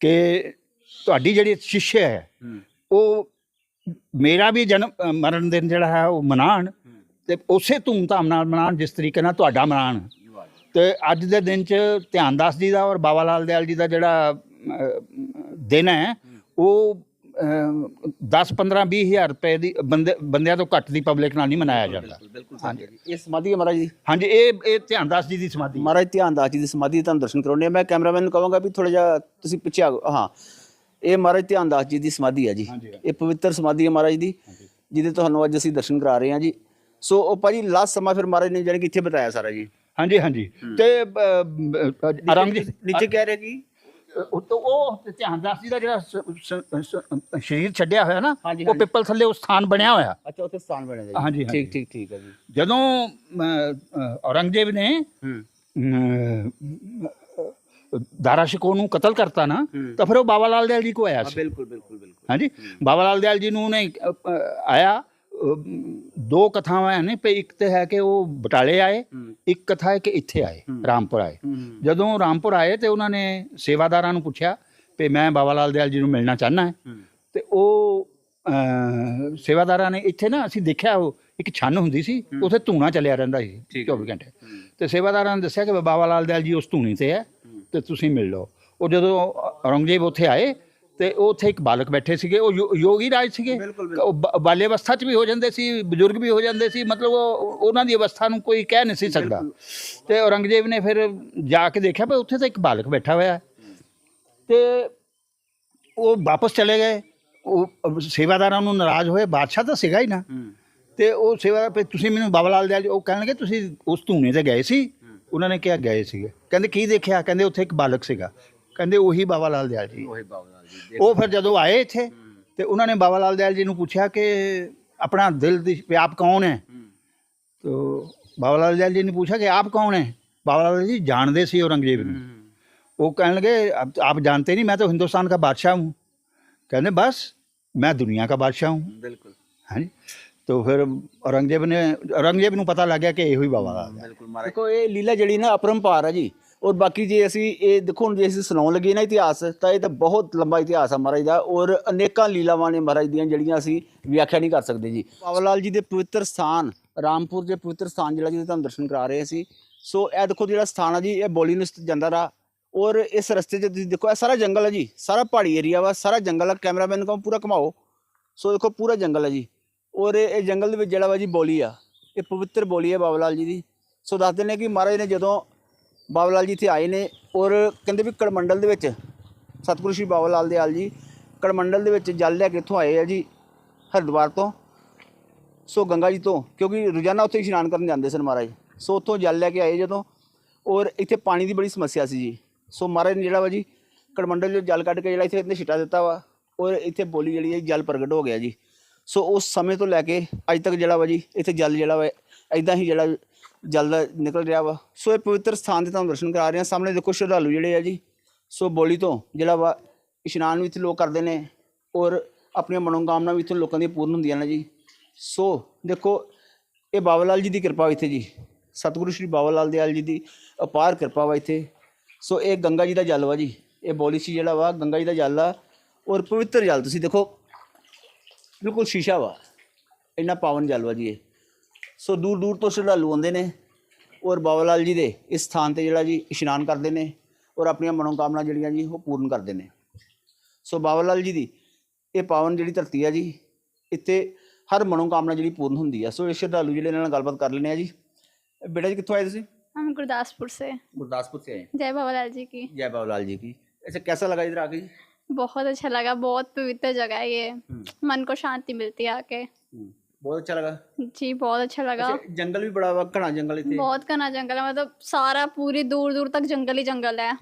ਕਿ ਤੁਹਾਡੀ ਜਿਹੜੀ ਸ਼ਿਸ਼ਯ ਹੈ ਹੂੰ। ਉਹ ਮੇਰਾ ਵੀ ਜਨਮ ਅ, ਮਰਨ ਦਿਨ ਜਿਹੜਾ ਹੈ ਉਹ ਮਨਾਣ ਤੇ ਉਸੇ ਧੂਮਧਾਮ ਨਾਲ ਮਨਾਣ ਜਿਸ ਤਰੀਕੇ ਨਾਲ ਤੁਹਾਡਾ ਮਨਾਣ। ਤੇ ਅੱਜ ਦੇ ਦਿਨ 'ਚ ਧਿਆਨਦਾਸ ਜੀ ਦਾ ਔਰ ਬਾਬਾ ਲਾਲ ਦਿਆਲ ਜੀ ਦਾ ਜਿਹੜਾ ਅ, ਦਿਨ ਹੈ ਉਹ 10 15 20 ਹਜ਼ਾਰ ਰੁਪਏ ਦੀ ਬੰਦੇ ਬੰਦਿਆਂ ਤੋਂ ਘੱਟ ਦੀ ਪਬਲਿਕ ਨਾਲ ਨਹੀਂ ਮਨਾਇਆ ਜਾਂਦਾ। ਬਿਲਕੁਲ ਹਾਂਜੀ। ਇਹ ਸਮਾਧੀ ਹੈ ਮਹਾਰਾਜ ਜੀ? ਹਾਂਜੀ ਇਹ ਇਹ ਧਿਆਨਦਾਸ ਜੀ ਦੀ ਸਮਾਧੀ ਮਹਾਰਾਜ ਧਿਆਨਦਾਸ ਜੀ ਦੀ ਸਮਾਧੀ ਦੇ ਤੁਹਾਨੂੰ ਦਰਸ਼ਨ ਕਰਾਉਣੇ ਆ ਮੈਂ ਕੈਮਰਾਮੈਨ ਨੂੰ ਕਹਾਂਗਾ ਵੀ ਥੋੜਾ ਜਿਹਾ ਤੁਸੀਂ ਪਿੱਛੇ ਆ ਹਾਂ। ਇਹ ਮਹਾਰਾਜ ਧਿਆਨਦਾਸ ਜੀ ਦੀ ਸਮਾਧੀ ਹੈ ਜੀ। ਇਹ ਪਵਿੱਤਰ ਸਮਾਧੀ ਹੈ ਮਹਾਰਾਜ ਦੀ ਜਿਹਦੇ ਤੁਹਾਨੂੰ ਅੱਜ ਅਸੀਂ ਦਰਸ਼ਨ ਕਰਾ ਰਹੇ ਹਾਂ ਜੀ। ਸੋ ਉਹ ਭਾਜੀ ਲਾਸਟ ਸਮਾਂ ਫਿਰ ਮਹਾਰਾਜ ਨੇ ਜਾਣੀ ਕਿ ਇੱਥੇ ਬਤਾਇਆ ਸਾਰਾ ਜੀ। ਹਾਂਜੀ ਹਾਂਜੀ। ਤੇ ਅ, ਔਰੰਗਜ਼ੇਬ ਨੀਚੇ ਕਹਿ ਰਹੇ ਕਿ? ਉਹ ਤਾਂ ਉਹ ਧਿਆਨਦਾਸ ਜੀ ਦਾ ਜਿਹੜਾ ਸਰੀਰ ਛੱਡਿਆ ਹੋਇਆ ਨਾ ਉਹ ਪਿੱਪਲ ਥੱਲੇ ਉਹ ਸਥਾਨ ਬਣਿਆ ਹੋਇਆ। ਅੱਛਾ ਉੱਥੇ ਸਥਾਨ ਬਣਿਆ ਜੀ। ਹਾਂਜੀ। ਠੀਕ ਠੀਕ ਠੀਕ ਹੈ ਜੀ। ਜਦੋਂ ਔਰੰਗਜ਼ੇਬ ਨੇ ਹੂੰ ਅ, ਦਾਰਾ ਸ਼ਿਕੋ ਨੂੰ ਕਤਲ ਕਰਤਾ ਨਾ ਤਾਂ ਫਿਰ ਉਹ ਬਾਬਾ ਲਾਲ ਦਿਆਲ ਜੀ ਕੋ ਆਇਆ ਸੀ ਬਿਲਕੁਲ ਬਿਲਕੁਲ ਬਿਲਕੁਲ ਹਾਂਜੀ ਬਾਬਾ ਲਾਲ ਦਿਆਲ ਜੀ ਨੂੰ ਨੇ ਆਇਆ ਦੋ ਕਥਾਵਾਂ ਨੇ ਪਈ ਇੱਕ ਤੇ ਹੈ ਕਿ ਉਹ ਬਟਾਲੇ ਆਏ ਇੱਕ ਕਥਾ ਹੈ ਕਿ ਇੱਥੇ ਆਏ ਰਾਮਪੁਰ ਆਏ ਜਦੋਂ ਰਾਮਪੁਰ ਆਏ ਤੇ ਉਹਨਾਂ ਨੇ ਸੇਵਾਦਾਰਾਂ ਨੂੰ ਪੁੱਛਿਆ ਕਿ ਮੈਂ ਬਾਬਾ ਲਾਲ ਦਿਆਲ ਜੀ ਨੂੰ ਮਿਲਣਾ ਚਾਹਨਾ ਹੈ ਤੇ ਉਹ ਸੇਵਾਦਾਰਾਂ ਨੇ ਇੱਥੇ ਨਾ ਅਸੀਂ ਦੇਖਿਆ ਉਹ ਇੱਕ ਛੰਨ ਹੁੰਦੀ ਸੀ ਉੱਥੇ ਧੂਣਾ ਚੱਲਿਆ ਰਹਿੰਦਾ ਸੀ 24 ਘੰਟੇ ਤੇ ਸੇਵਾਦਾਰਾਂ ਨੇ ਦੱਸਿਆ ਕਿ ਬਾਬਾ ਲਾਲ ਦਿਆਲ ਜੀ ਉਸ ਧੂਣੀ ਤੇ ਹੈ ਤੇ ਤੁਸੀਂ ਮਿਲ ਲਓ। ਉਹ ਜਦੋਂ ਔਰੰਗਜ਼ੇਬ ਉੱਥੇ ਆਏ ਤੇ ਉਹ ਉੱਥੇ ਇੱਕ ਬਾਲਕ ਬੈਠੇ ਸੀਗੇ ਉਹ ਯੋਗੀ ਰਾਜ ਸੀਗੇ। ਉਹ ਬਾਲੇ ਅਵਸਥਾ 'ਚ ਵੀ ਹੋ ਜਾਂਦੇ ਸੀ ਬਜ਼ੁਰਗ ਵੀ ਹੋ ਜਾਂਦੇ ਸੀ ਮਤਲਬ ਉਹ ਉਹਨਾਂ ਦੀ ਅਵਸਥਾ ਨੂੰ ਕੋਈ ਕਹਿ ਨਹੀਂ ਸੀ ਸਕਦਾ। ਤੇ ਔਰੰਗਜ਼ੇਬ ਨੇ ਫਿਰ ਜਾ ਕੇ ਦੇਖਿਆ ਵੀ ਉੱਥੇ ਤਾਂ ਇੱਕ ਬਾਲਕ ਬੈਠਾ ਹੋਇਆ। ਤੇ ਉਹ ਵਾਪਸ ਚਲੇ ਗਏ। ਉਹ ਸੇਵਾਦਾਰਾਂ ਨੂੰ ਨਾਰਾਜ਼ ਹੋਏ ਬਾਦਸ਼ਾਹ ਤਾਂ ਸੀਗਾ ਹੀ ਨਾ। ਤੇ ਉਹ ਸੇਵਾ ਤੁਸੀਂ ਮੈਨੂੰ ਬਾਬਾ ਲਾਲ ਜੀ ਉਹ ਕਹਿਣਗੇ ਤੁਸੀਂ ਉਸ ਧੂਨੇ ਤੇ ਗਏ ਸੀ। ਉਹਨਾਂ ਨੇ ਕਿਹਾ ਗਏ ਸੀਗੇ। ਕਹਿੰਦੇ ਕੀ ਦੇਖਿਆ? ਕਹਿੰਦੇ ਉੱਥੇ ਇੱਕ ਬਾਲਕ ਸੀਗਾ। ਕਹਿੰਦੇ ਉਹੀ ਬਾਬਾ ਲਾਲ ਦਿਆਲ ਜੀ। ਉਹੀ ਬਾਬਾ ਲਾਲ ਜੀ ਉਹ ਫਿਰ ਜਦੋਂ ਆਏ ਇੱਥੇ ਤੇ ਉਹਨਾਂ ਨੇ ਬਾਬਾ ਲਾਲ ਦਿਆਲ ਜੀ ਨੂੰ ਪੁੱਛਿਆ ਕਿ ਆਪਣਾ ਦਿਲ ਦੀ ਵੀ ਕੌਣ ਹੈ? ਤੋ ਬਾਬਾ ਲਾਲ ਦਿਆਲ ਜੀ ਨੇ ਪੁੱਛਿਆ ਕਿ ਆਪ ਕੌਣ ਹੈ? ਬਾਬਾ ਲਾਲ ਜੀ ਜਾਣਦੇ ਸੀ ਔਰੰਗਜ਼ੇਬ ਨੂੰ। ਉਹ ਕਹਿਣ ਲੱਗੇ ਆਪ ਜਾਣਤੇ ਨਹੀਂ ਮੈਂ ਤਾਂ ਹਿੰਦੁਸਤਾਨ ਦਾ ਬਾਦਸ਼ਾਹ ਹੂੰ। ਕਹਿੰਦੇ ਬਸ ਮੈਂ ਦੁਨੀਆ ਦਾ ਬਾਦਸ਼ਾਹ ਹੂੰ। ਬਿਲਕੁਲ। ਹਾਂਜੀ। ਤੋ ਫਿਰ ਔਰੰਗਜ਼ੇਬ ਨੇ ਔਰੰਗਜ਼ੇਬ ਨੂੰ ਪਤਾ ਲੱਗ ਗਿਆ ਕਿ ਇਹੋ ਹੀ ਬਾਬਾ ਦਾ ਬਿਲਕੁਲ ਮਹਾਰਾਜ। ਦੇਖੋ ਇਹ ਲੀਲਾ ਜਿਹੜੀ ਨਾ ਅਪਰੰਪਾਰ ਹੈ ਜੀ। ਔਰ ਬਾਕੀ ਜੇ ਅਸੀਂ ਇਹ ਦੇਖੋ ਹੁਣ ਜੇ ਅਸੀਂ ਸੁਣਾਉਣ ਲੱਗੇ ਨਾ ਇਤਿਹਾਸ ਤਾਂ ਇਹ ਤਾਂ ਬਹੁਤ ਲੰਬਾ ਇਤਿਹਾਸ ਆ ਮਹਾਰਾਜ ਦਾ। ਔਰ ਅਨੇਕਾਂ ਲੀਲਾਵਾਂ ਨੇ ਮਹਾਰਾਜ ਦੀਆਂ ਜਿਹੜੀਆਂ ਅਸੀਂ ਵਿਆਖਿਆ ਨਹੀਂ ਕਰ ਸਕਦੇ ਜੀ। ਬਾਬਾ ਲਾਲ ਜੀ ਦੇ ਪਵਿੱਤਰ ਸਥਾਨ ਰਾਮਪੁਰ ਦੇ ਪਵਿੱਤਰ ਸਥਾਨ ਜਿਹੜਾ ਜਿਹਦੇ ਤੁਹਾਨੂੰ ਦਰਸ਼ਨ ਕਰਾ ਰਹੇ ਸੀ। ਸੋ ਇਹ ਦੇਖੋ ਜਿਹੜਾ ਸਥਾਨ ਆ ਜੀ ਇਹ ਬੋਲੀ ਨੂੰ ਜਾਂਦਾ ਰਾ ਔਰ ਇਸ ਰਸਤੇ 'ਚ ਤੁਸੀਂ ਦੇਖੋ ਇਹ ਸਾਰਾ ਜੰਗਲ ਹੈ ਜੀ। ਸਾਰਾ ਪਹਾੜੀ ਏਰੀਆ ਵਾ ਸਾਰਾ ਜੰਗਲ ਆ। ਕੈਮਰਾਮੈਨ ਨੂੰ ਕਹੋ ਪੂਰਾ ਘਮਾਓ। ਸੋ ਦੇਖੋ ਪੂਰਾ ਜੰਗਲ ਹੈ ਜੀ। ਔਰ ਇਹ ਜੰਗਲ ਦੇ ਵਿੱਚ ਜਿਹੜਾ ਵਾ ਜੀ ਬੋਲੀ ਆ, ਇਹ ਪਵਿੱਤਰ ਬੋਲੀ ਹੈ ਬਾਬਾ ਲਾਲ ਜੀ ਦੀ। ਸੋ ਦੱਸਦੇ ਨੇ ਕਿ ਮਹਾਰਾਜ ਨੇ ਜਦੋਂ ਬਾਬਾ ਲਾਲ ਜੀ ਇੱਥੇ ਆਏ ਨੇ ਔਰ ਕਹਿੰਦੇ ਵੀ ਕੜਮੰਡਲ ਦੇ ਵਿੱਚ ਸਤਿਗੁਰੂ ਸ਼੍ਰੀ ਬਾਬਾ ਲਾਲ ਦੇ ਆਲ ਜੀ ਕੜਮੰਡਲ ਦੇ ਵਿੱਚ ਜਲ ਲੈ ਕੇ ਇੱਥੋਂ ਆਏ ਆ ਜੀ ਹਰਿਦੁਆਰ ਤੋਂ, ਸੋ ਗੰਗਾ ਜੀ ਤੋਂ, ਕਿਉਂਕਿ ਰੋਜ਼ਾਨਾ ਉੱਥੇ ਇਸ਼ਨਾਨ ਕਰਨ ਜਾਂਦੇ ਸਨ ਮਹਾਰਾਜ। ਸੋ ਉੱਥੋਂ ਜਲ ਲੈ ਕੇ ਆਏ ਜਦੋਂ ਔਰ ਇੱਥੇ ਪਾਣੀ ਦੀ ਬੜੀ ਸਮੱਸਿਆ ਸੀ ਜੀ। ਸੋ ਮਹਾਰਾਜ ਨੇ ਜਿਹੜਾ ਵਾ ਜੀ ਕੜਮੰਡਲ ਜੋ ਜਲ ਕੱਢ ਕੇ ਜਿਹੜਾ ਇੱਥੇ ਇਹਨੇ ਛਿਟਾ ਦਿੱਤਾ ਵਾ, ਔਰ ਇੱਥੇ ਬੋਲੀ ਜਿਹੜੀ ਹੈ ਜਲ ਪ੍ਰਗਟ ਹੋ ਗਿਆ ਜੀ। ਸੋ ਉਸ ਸਮੇਂ ਤੋਂ ਲੈ ਕੇ ਅੱਜ ਤੱਕ ਜਿਹੜਾ ਵਾ ਜੀ, ਇੱਥੇ ਜਲ ਜਿਹੜਾ ਵਾ ਇਦਾਂ ਹੀ ਜਿਹੜਾ ਜਲ ਦਾ ਨਿਕਲ ਰਿਹਾ ਵਾ। ਸੋ ਇਹ ਪਵਿੱਤਰ ਸਥਾਨ ਦੇ ਤੁਹਾਨੂੰ ਦਰਸ਼ਨ ਕਰਾ ਰਹੇ ਹਾਂ। ਸਾਹਮਣੇ ਦੇਖੋ ਸ਼ਰਧਾਲੂ ਜਿਹੜੇ ਆ ਜੀ। ਸੋ ਬੋਲੀ ਤੋਂ ਜਿਹੜਾ ਵਾ, ਇਸ਼ਨਾਨ ਵੀ ਇੱਥੇ ਲੋਕ ਕਰਦੇ ਨੇ ਔਰ ਆਪਣੀਆਂ ਮਨੋਕਾਮਨਾ ਵੀ ਇੱਥੇ ਲੋਕਾਂ ਦੀਆਂ ਪੂਰਨ ਹੁੰਦੀਆਂ ਨੇ ਜੀ। ਸੋ ਦੇਖੋ, ਇਹ ਬਾਬਾ ਲਾਲ ਜੀ ਦੀ ਕਿਰਪਾ ਵਾ ਇੱਥੇ ਜੀ। ਸਤਿਗੁਰੂ ਸ਼੍ਰੀ ਬਾਬਾ ਲਾਲ ਦਿਆਲ ਜੀ ਦੀ ਅਪਾਰ ਕਿਰਪਾ ਵਾ ਇੱਥੇ। ਸੋ ਇਹ ਗੰਗਾ ਜੀ ਦਾ ਜਲ ਵਾ ਜੀ। ਇਹ ਬੋਲੀ ਸੀ ਜਿਹੜਾ ਵਾ, ਗੰਗਾ ਜੀ ਦਾ ਜਲ ਆ ਔਰ ਪਵਿੱਤਰ ਜਲ। ਤੁਸੀਂ ਦੇਖੋ ਬਿਲਕੁਲ ਸ਼ੀਸ਼ਾ ਵਾ ਇੰਨਾ ਪਾਵਨ ਜਲ ਵਾ ਜੀ ਇਹ ਸੋ ਦੂਰ ਦੂਰ ਤੋਂ ਸ਼ਰਧਾਲੂ ਆਉਂਦੇ ਨੇ ਔਰ ਬਾਬਾ ਲਾਲ ਜੀ ਦੇ ਇਸ ਸਥਾਨ ਤੇ ਜਿਹੜਾ ਜੀ ਇਸ਼ਨਾਨ ਕਰਦੇ ਨੇ ਔਰ ਆਪਣੀਆਂ ਮਨੋਕਾਮਨਾ ਜਿਹੜੀਆਂ ਜੀ ਉਹ ਪੂਰਨ ਕਰਦੇ ਨੇ ਸੋ ਬਾਬਾ ਲਾਲ ਜੀ ਦੀ ਇਹ ਪਾਵਨ ਜਿਹੜੀ ਧਰਤੀ ਆ ਜੀ ਇੱਥੇ ਹਰ ਮਨੋਕਾਮਨਾ ਜਿਹੜੀ ਪੂਰਨ ਹੁੰਦੀ ਆ ਸੋ ਇਹ ਸ਼ਰਧਾਲੂ ਜਿਹੜੇ ਇਹਨਾਂ ਨਾਲ ਗੱਲਬਾਤ ਕਰ ਲੈਣੇ ਆ ਜੀ ਬੇਟਾ ਜੀ ਕਿੱਥੋਂ ਆਏ ਤੁਸੀਂ हम गुरदासपुर से गुरदासपुर से आए जय बाबा लाल जी की जय बाबा लाल जी की ऐसे कैसा लगा इधर आके जी बहुत अच्छा लगा बहुत पवित्र जगह है ये। मन को शांति मिलती है आके। बहुत अच्छा लगा। जी बहुत अच्छा लगा। अच्छा, जंगल भी बड़ा हुआ घना जंगल इतने। बहुत घना जंगल है मतलब सारा पूरी दूर दूर तक जंगल ही जंगल है।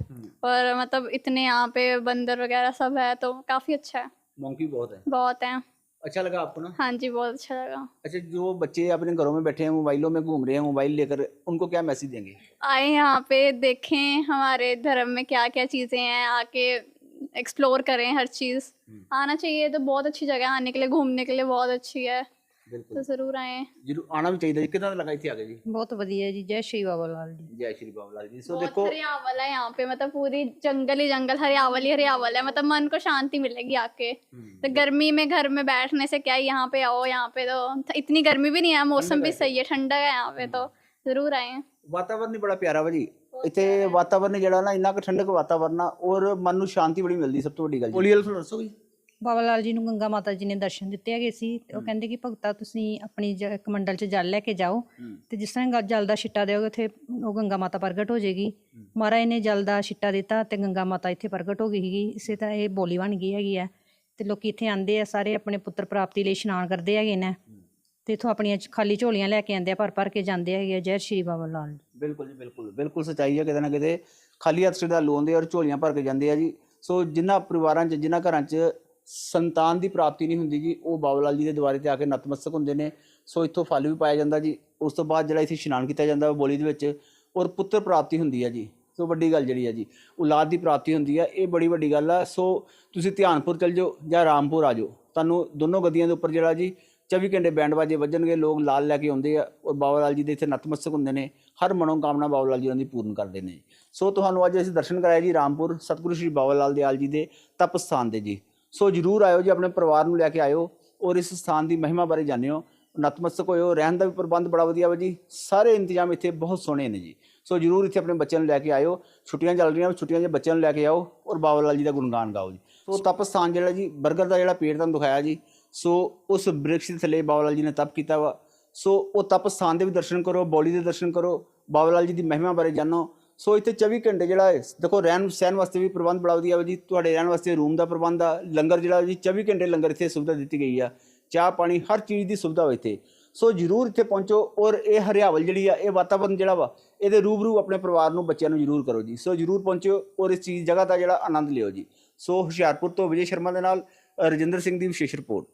और मतलब इतने यहाँ पे बंदर वगैरह सब है तो काफ़ी अच्छा है। मोंकी बहुत है। बहुत है। अच्छा लगा आपको ना? हाँ जी बहुत अच्छा लगा। अच्छा जो बच्चे अपने घरों में बैठे हैं मोबाइलों में घूम रहे हैं मोबाइल लेकर उनको क्या मैसेज देंगे? आए यहाँ पे देखें हमारे धर्म में क्या क्या चीज़ें हैं आके एक्सप्लोर करें हर चीज़ आना चाहिए तो बहुत अच्छी जगह है आने के लिए घूमने के लिए बहुत अच्छी है ਬਿਲਕੁਲ तो ज़रूर आए ਜਰੂਰ ਆਣਾ ਵੀ ਚਾਹੀਦਾ ਜੀ ਕਿਦਾਂ ਦਾ ਲੱਗਾ ਇੱਥੇ ਆ ਕੇ ਜੀ ਬਹੁਤ ਵਧੀਆ ਜੀ ਜੈ ਸ਼੍ਰੀ ਬਾਬਾ ਲਾਲ ਜੀ ਜੈ ਸ਼੍ਰੀ ਬਾਬਾ ਲਾਲ ਜੀ ਸੋ बहुत ਦੇਖੋ हरियावल है यहाँ पे मतलब पूरी जंगल ही जंगल हरियावल ही हरियावल है मतलब मन को शांति मिलेगी आके तो गर्मी में घर में बैठने से क्या यहाँ पे आओ यहाँ पे तो इतनी गर्मी भी नहीं है मौसम भी सही है ठंडा है यहाँ पे तो जरूर आए ਵਾਤਾਵਰਨ ਹੀ ਬੜਾ ਪਿਆਰਾ ਵਾ ਜੀ ਇੱਥੇ ਵਾਤਾਵਰਨ ਜਿਹੜਾ ਨਾ ਇੰਨਾ ਕੁ ਠੰਡਕ ਵਾਤਾਵਰਨ ਆ ਔਰ ਮਨ ਨੂੰ ਸ਼ਾਂਤੀ ਬੜੀ ਮਿਲਦੀ ਸਭ ਤੋਂ ਵੱਡੀ ਗੱਲ ਬੋਲੀਅਲ ਫਿਰ ਦੱਸੋ ਜੀ ਬਾਬਾ ਲਾਲ ਜੀ ਨੂੰ ਗੰਗਾ ਮਾਤਾ ਜੀ ਨੇ ਦਰਸ਼ਨ ਦਿੱਤੇ ਹੈਗੇ ਸੀ। ਤੇ ਉਹ ਕਹਿੰਦੇ ਕਿ ਭਗਤਾ ਤੁਸੀਂ ਆਪਣੀ ਜ- ਕਮੰਡਲ 'ਚ ਜਲ ਲੈ ਕੇ ਜਾਓ। ਤੇ ਜਿਸ ਤਰ੍ਹਾਂ ਗ- ਜਲ ਦਾ ਛਿੱਟਾ ਦਿਓਗੇ ਉੱਥੇ ਉਹ ਗੰਗਾ ਮਾਤਾ ਪ੍ਰਗਟ ਹੋ ਜਾਏਗੀ ਮਹਾਰਾਜ ਨੇ ਜਲ ਦਾ ਛਿੱਟਾ ਦਿੱਤਾ ਤੇ ਗੰਗਾ ਮਾਤਾ ਇੱਥੇ ਪ੍ਰਗਟ ਹੋ ਗਈ ਸੀਗੀ। ਇਸੇ ਤਰ੍ਹਾਂ ਇਹ ਬੋਲੀ ਬਣ ਗਈ ਹੈਗੀ ਆ। ਤੇ ਲੋਕੀ ਇੱਥੇ ਆਂਦੇ ਆ ਸਾਰੇ ਆਪਣੇ ਪੁੱਤਰ ਪ੍ਰਾਪਤੀ ਲਈ ਇਸ਼ਨਾਨ ਕਰਦੇ ਹੈਗੇ ਨੇ। ਤੇ ਇਥੋਂ ਆਪਣੀਆਂ ਚ- ਖਾਲੀ ਝੋਲੀਆਂ ਲੈ ਕੇ ਆਂਦੇ ਆ ਭਰ ਭਰ ਕੇ ਜਾਂਦੇ ਹੈਗੇ ਆ ਜੈ ਸ਼੍ਰੀ ਬਾਬਾ ਲਾਲ ਜੀ ਬਿਲਕੁਲ ਜੀ, ਬਿਲਕੁਲ। ਬਿਲਕੁਲ ਸੱਚਾਈ ਹੈ ਕਿਤੇ ਨਾ ਕਿਤੇ ਖਾਲੀ ਹੱਥ ਸਿੱਧਾ ਲੋਂਦੇ ਔਰ ਝੋਲੀਆਂ ਭਰ ਕੇ ਜਾਂਦੇ ਆ ਜੀ। ਸੋ ਜਿਨ੍ਹਾਂ ਪਰਿਵਾਰਾਂ 'ਚ ਜਿਨ੍ਹਾਂ ਘਰਾਂ 'ਚ ਸੰਤਾਨ ਦੀ ਪ੍ਰਾਪਤੀ ਨਹੀਂ ਹੁੰਦੀ ਜੀ, ਉਹ ਬਾਬਾ ਲਾਲ ਜੀ ਦੇ ਦੁਆਰੇ ਤੇ ਆ ਕੇ ਨਤਮਸਤਕ ਹੁੰਦੇ ਨੇ। ਸੋ ਇੱਥੋਂ ਫਲ ਵੀ ਪਾਇਆ ਜਾਂਦਾ ਜੀ। ਉਸ ਤੋਂ ਬਾਅਦ ਜਿਹੜਾ ਇੱਥੇ ਇਸ਼ਨਾਨ ਕੀਤਾ ਜਾਂਦਾ ਉਹ ਬੋਲੀ ਦੇ ਵਿੱਚ, ਔਰ ਪੁੱਤਰ ਪ੍ਰਾਪਤੀ ਹੁੰਦੀ ਹੈ ਜੀ। ਸੋ ਵੱਡੀ ਗੱਲ ਜਿਹੜੀ ਹੈ ਜੀ, ਔਲਾਦ ਦੀ ਪ੍ਰਾਪਤੀ ਹੁੰਦੀ ਹੈ ਇਹ ਬੜੀ ਵੱਡੀ ਗੱਲ ਆ। ਸੋ ਤੁਸੀਂ ਧਿਆਨਪੁਰ ਚਲ ਜਾਓ ਜਾਂ ਰਾਮਪੁਰ ਆ ਜਾਓ। ਤੁਹਾਨੂੰ ਦੋਨੋਂ ਗੱਦੀਆਂ ਦੇ ਉੱਪਰ ਜਿਹੜਾ ਜੀ 24 ਘੰਟੇ ਬੈਂਡ ਬਾਜੇ ਵੱਜਣਗੇ, ਲੋਕ ਲਾਲ ਲੈ ਕੇ ਆਉਂਦੇ ਆ ਔਰ ਬਾਬਾ ਲਾਲ ਜੀ ਦੇ ਇੱਥੇ ਨਤਮਸਤਕ ਹੁੰਦੇ ਨੇ, ਹਰ ਮਨੋਕਾਮਨਾ ਬਾਬਾ ਲਾਲ ਜੀ ਉਹਨਾਂ ਦੀ ਪੂਰਨ ਕਰਦੇ ਨੇ। ਸੋ ਤੁਹਾਨੂੰ ਅੱਜ ਅਸੀਂ ਦਰਸ਼ਨ ਕਰਾਇਆ ਜੀ ਰਾਮਪੁਰ, ਸਤਿਗੁਰੂ ਸ਼੍ਰੀ ਬਾਬਾ ਲਾਲ ਦਿਆਲ ਜੀ ਦੇ ਤਪ ਸਥਾਨ ਦੇ ਜੀ। ਸੋ ਜਰੂਰ ਆਇਓ ਜੀ, ਆਪਣੇ ਪਰਿਵਾਰ ਨੂੰ ਲੈ ਕੇ ਆਇਓ ਔਰ ਇਸ ਸਥਾਨ ਦੀ ਮਹਿਮਾ ਬਾਰੇ ਜਾਣਿਓ, ਨਤਮਸਤਕ ਹੋਇਓ, ਰਹਿਣ ਦਾ ਵੀ ਪ੍ਰਬੰਧ ਬੜਾ ਵਧੀਆ ਵਾ ਜੀ, ਸਾਰੇ ਇੰਤਜ਼ਾਮ ਇੱਥੇ ਬਹੁਤ ਸੋਹਣੇ ਨੇ ਜੀ। ਸੋ ਜਰੂਰ ਇੱਥੇ ਆਪਣੇ ਬੱਚਿਆਂ ਨੂੰ ਲੈ ਕੇ ਆਇਓ, ਛੁੱਟੀਆਂ ਚੱਲ ਰਹੀਆਂ, ਛੁੱਟੀਆਂ 'ਚ ਬੱਚਿਆਂ ਨੂੰ ਲੈ ਕੇ ਆਓ ਔਰ ਬਾਬਾ ਲਾਲ ਜੀ ਦਾ ਗੁਣਗਾਨ ਗਾਓ ਜੀ। ਸੋ ਤਪ ਸਥਾਨ ਜਿਹੜਾ ਜੀ ਬਰਗਰ ਦਾ ਜਿਹੜਾ ਪੇਟ ਤੁਹਾਨੂੰ ਦਿਖਾਇਆ ਜੀ ਸੋ ਉਸ ਬ੍ਰਿਕਸ਼ ਦੇ ਥੱਲੇ ਬਾਬਾ ਲਾਲ ਜੀ ਨੇ ਤਪ ਕੀਤਾ ਵਾ। ਸੋ ਉਹ ਤਪ ਸਥਾਨ ਦੇ ਵੀ ਦਰਸ਼ਨ ਕਰੋ, ਬੌਲੀ ਦੇ ਦਰਸ਼ਨ ਕਰੋ, ਬਾਬਾ ਲਾਲ ਜੀ ਦੀ ਮਹਿਮਾ ਬਾਰੇ ਜਾਣੋ। ਸੋ ਇੱਥੇ 24 ਘੰਟੇ ਜਿਹੜਾ ਹੈ, ਦੇਖੋ ਰਹਿਣ, ਸਹਿਣ ਵਾਸਤੇ ਵੀ ਪ੍ਰਬੰਧ ਬੜਾ ਵਧੀਆ ਵਾ ਜੀ। ਤੁਹਾਡੇ ਰਹਿਣ ਵਾਸਤੇ ਰੂਮ ਦਾ ਪ੍ਰਬੰਧ ਆ, ਲੰਗਰ ਜਿਹੜਾ ਜੀ 24 ਘੰਟੇ ਲੰਗਰ ਇੱਥੇ ਸੁਵਿਧਾ ਦਿੱਤੀ ਗਈ ਆ। ਚਾਹ ਪਾਣੀ ਹਰ ਚੀਜ਼ ਦੀ ਸੁਵਿਧਾ ਵਾ ਇੱਥੇ। ਸੋ ਜਰੂਰ ਇੱਥੇ ਪਹੁੰਚੋ ਔਰ ਇਹ ਹਰਿਆਵਲ ਜਿਹੜੀ ਆ, ਇਹ ਵਾਤਾਵਰਨ ਜਿਹੜਾ ਵਾ, ਇਹਦੇ ਰੂਬਰੂ ਆਪਣੇ ਪਰਿਵਾਰ ਨੂੰ, ਬੱਚਿਆਂ ਨੂੰ ਜਰੂਰ ਕਰੋ ਜੀ। ਸੋ ਜਰੂਰ ਪਹੁੰਚੋ ਔਰ ਇਸ ਚੀਜ਼ ਜਗ੍ਹਾ ਦਾ ਜਿਹੜਾ ਆਨੰਦ ਲਿਓ ਜੀ। ਸੋ ਹੁਸ਼ਿਆਰਪੁਰ ਤੋਂ ਵਿਜੇ ਸ਼ਰਮਾ ਦੇ ਨਾਲ ਰਜਿੰਦਰ ਸਿੰਘ ਦੀ ਵਿਸ਼ੇਸ਼ ਰਿਪੋਰਟ।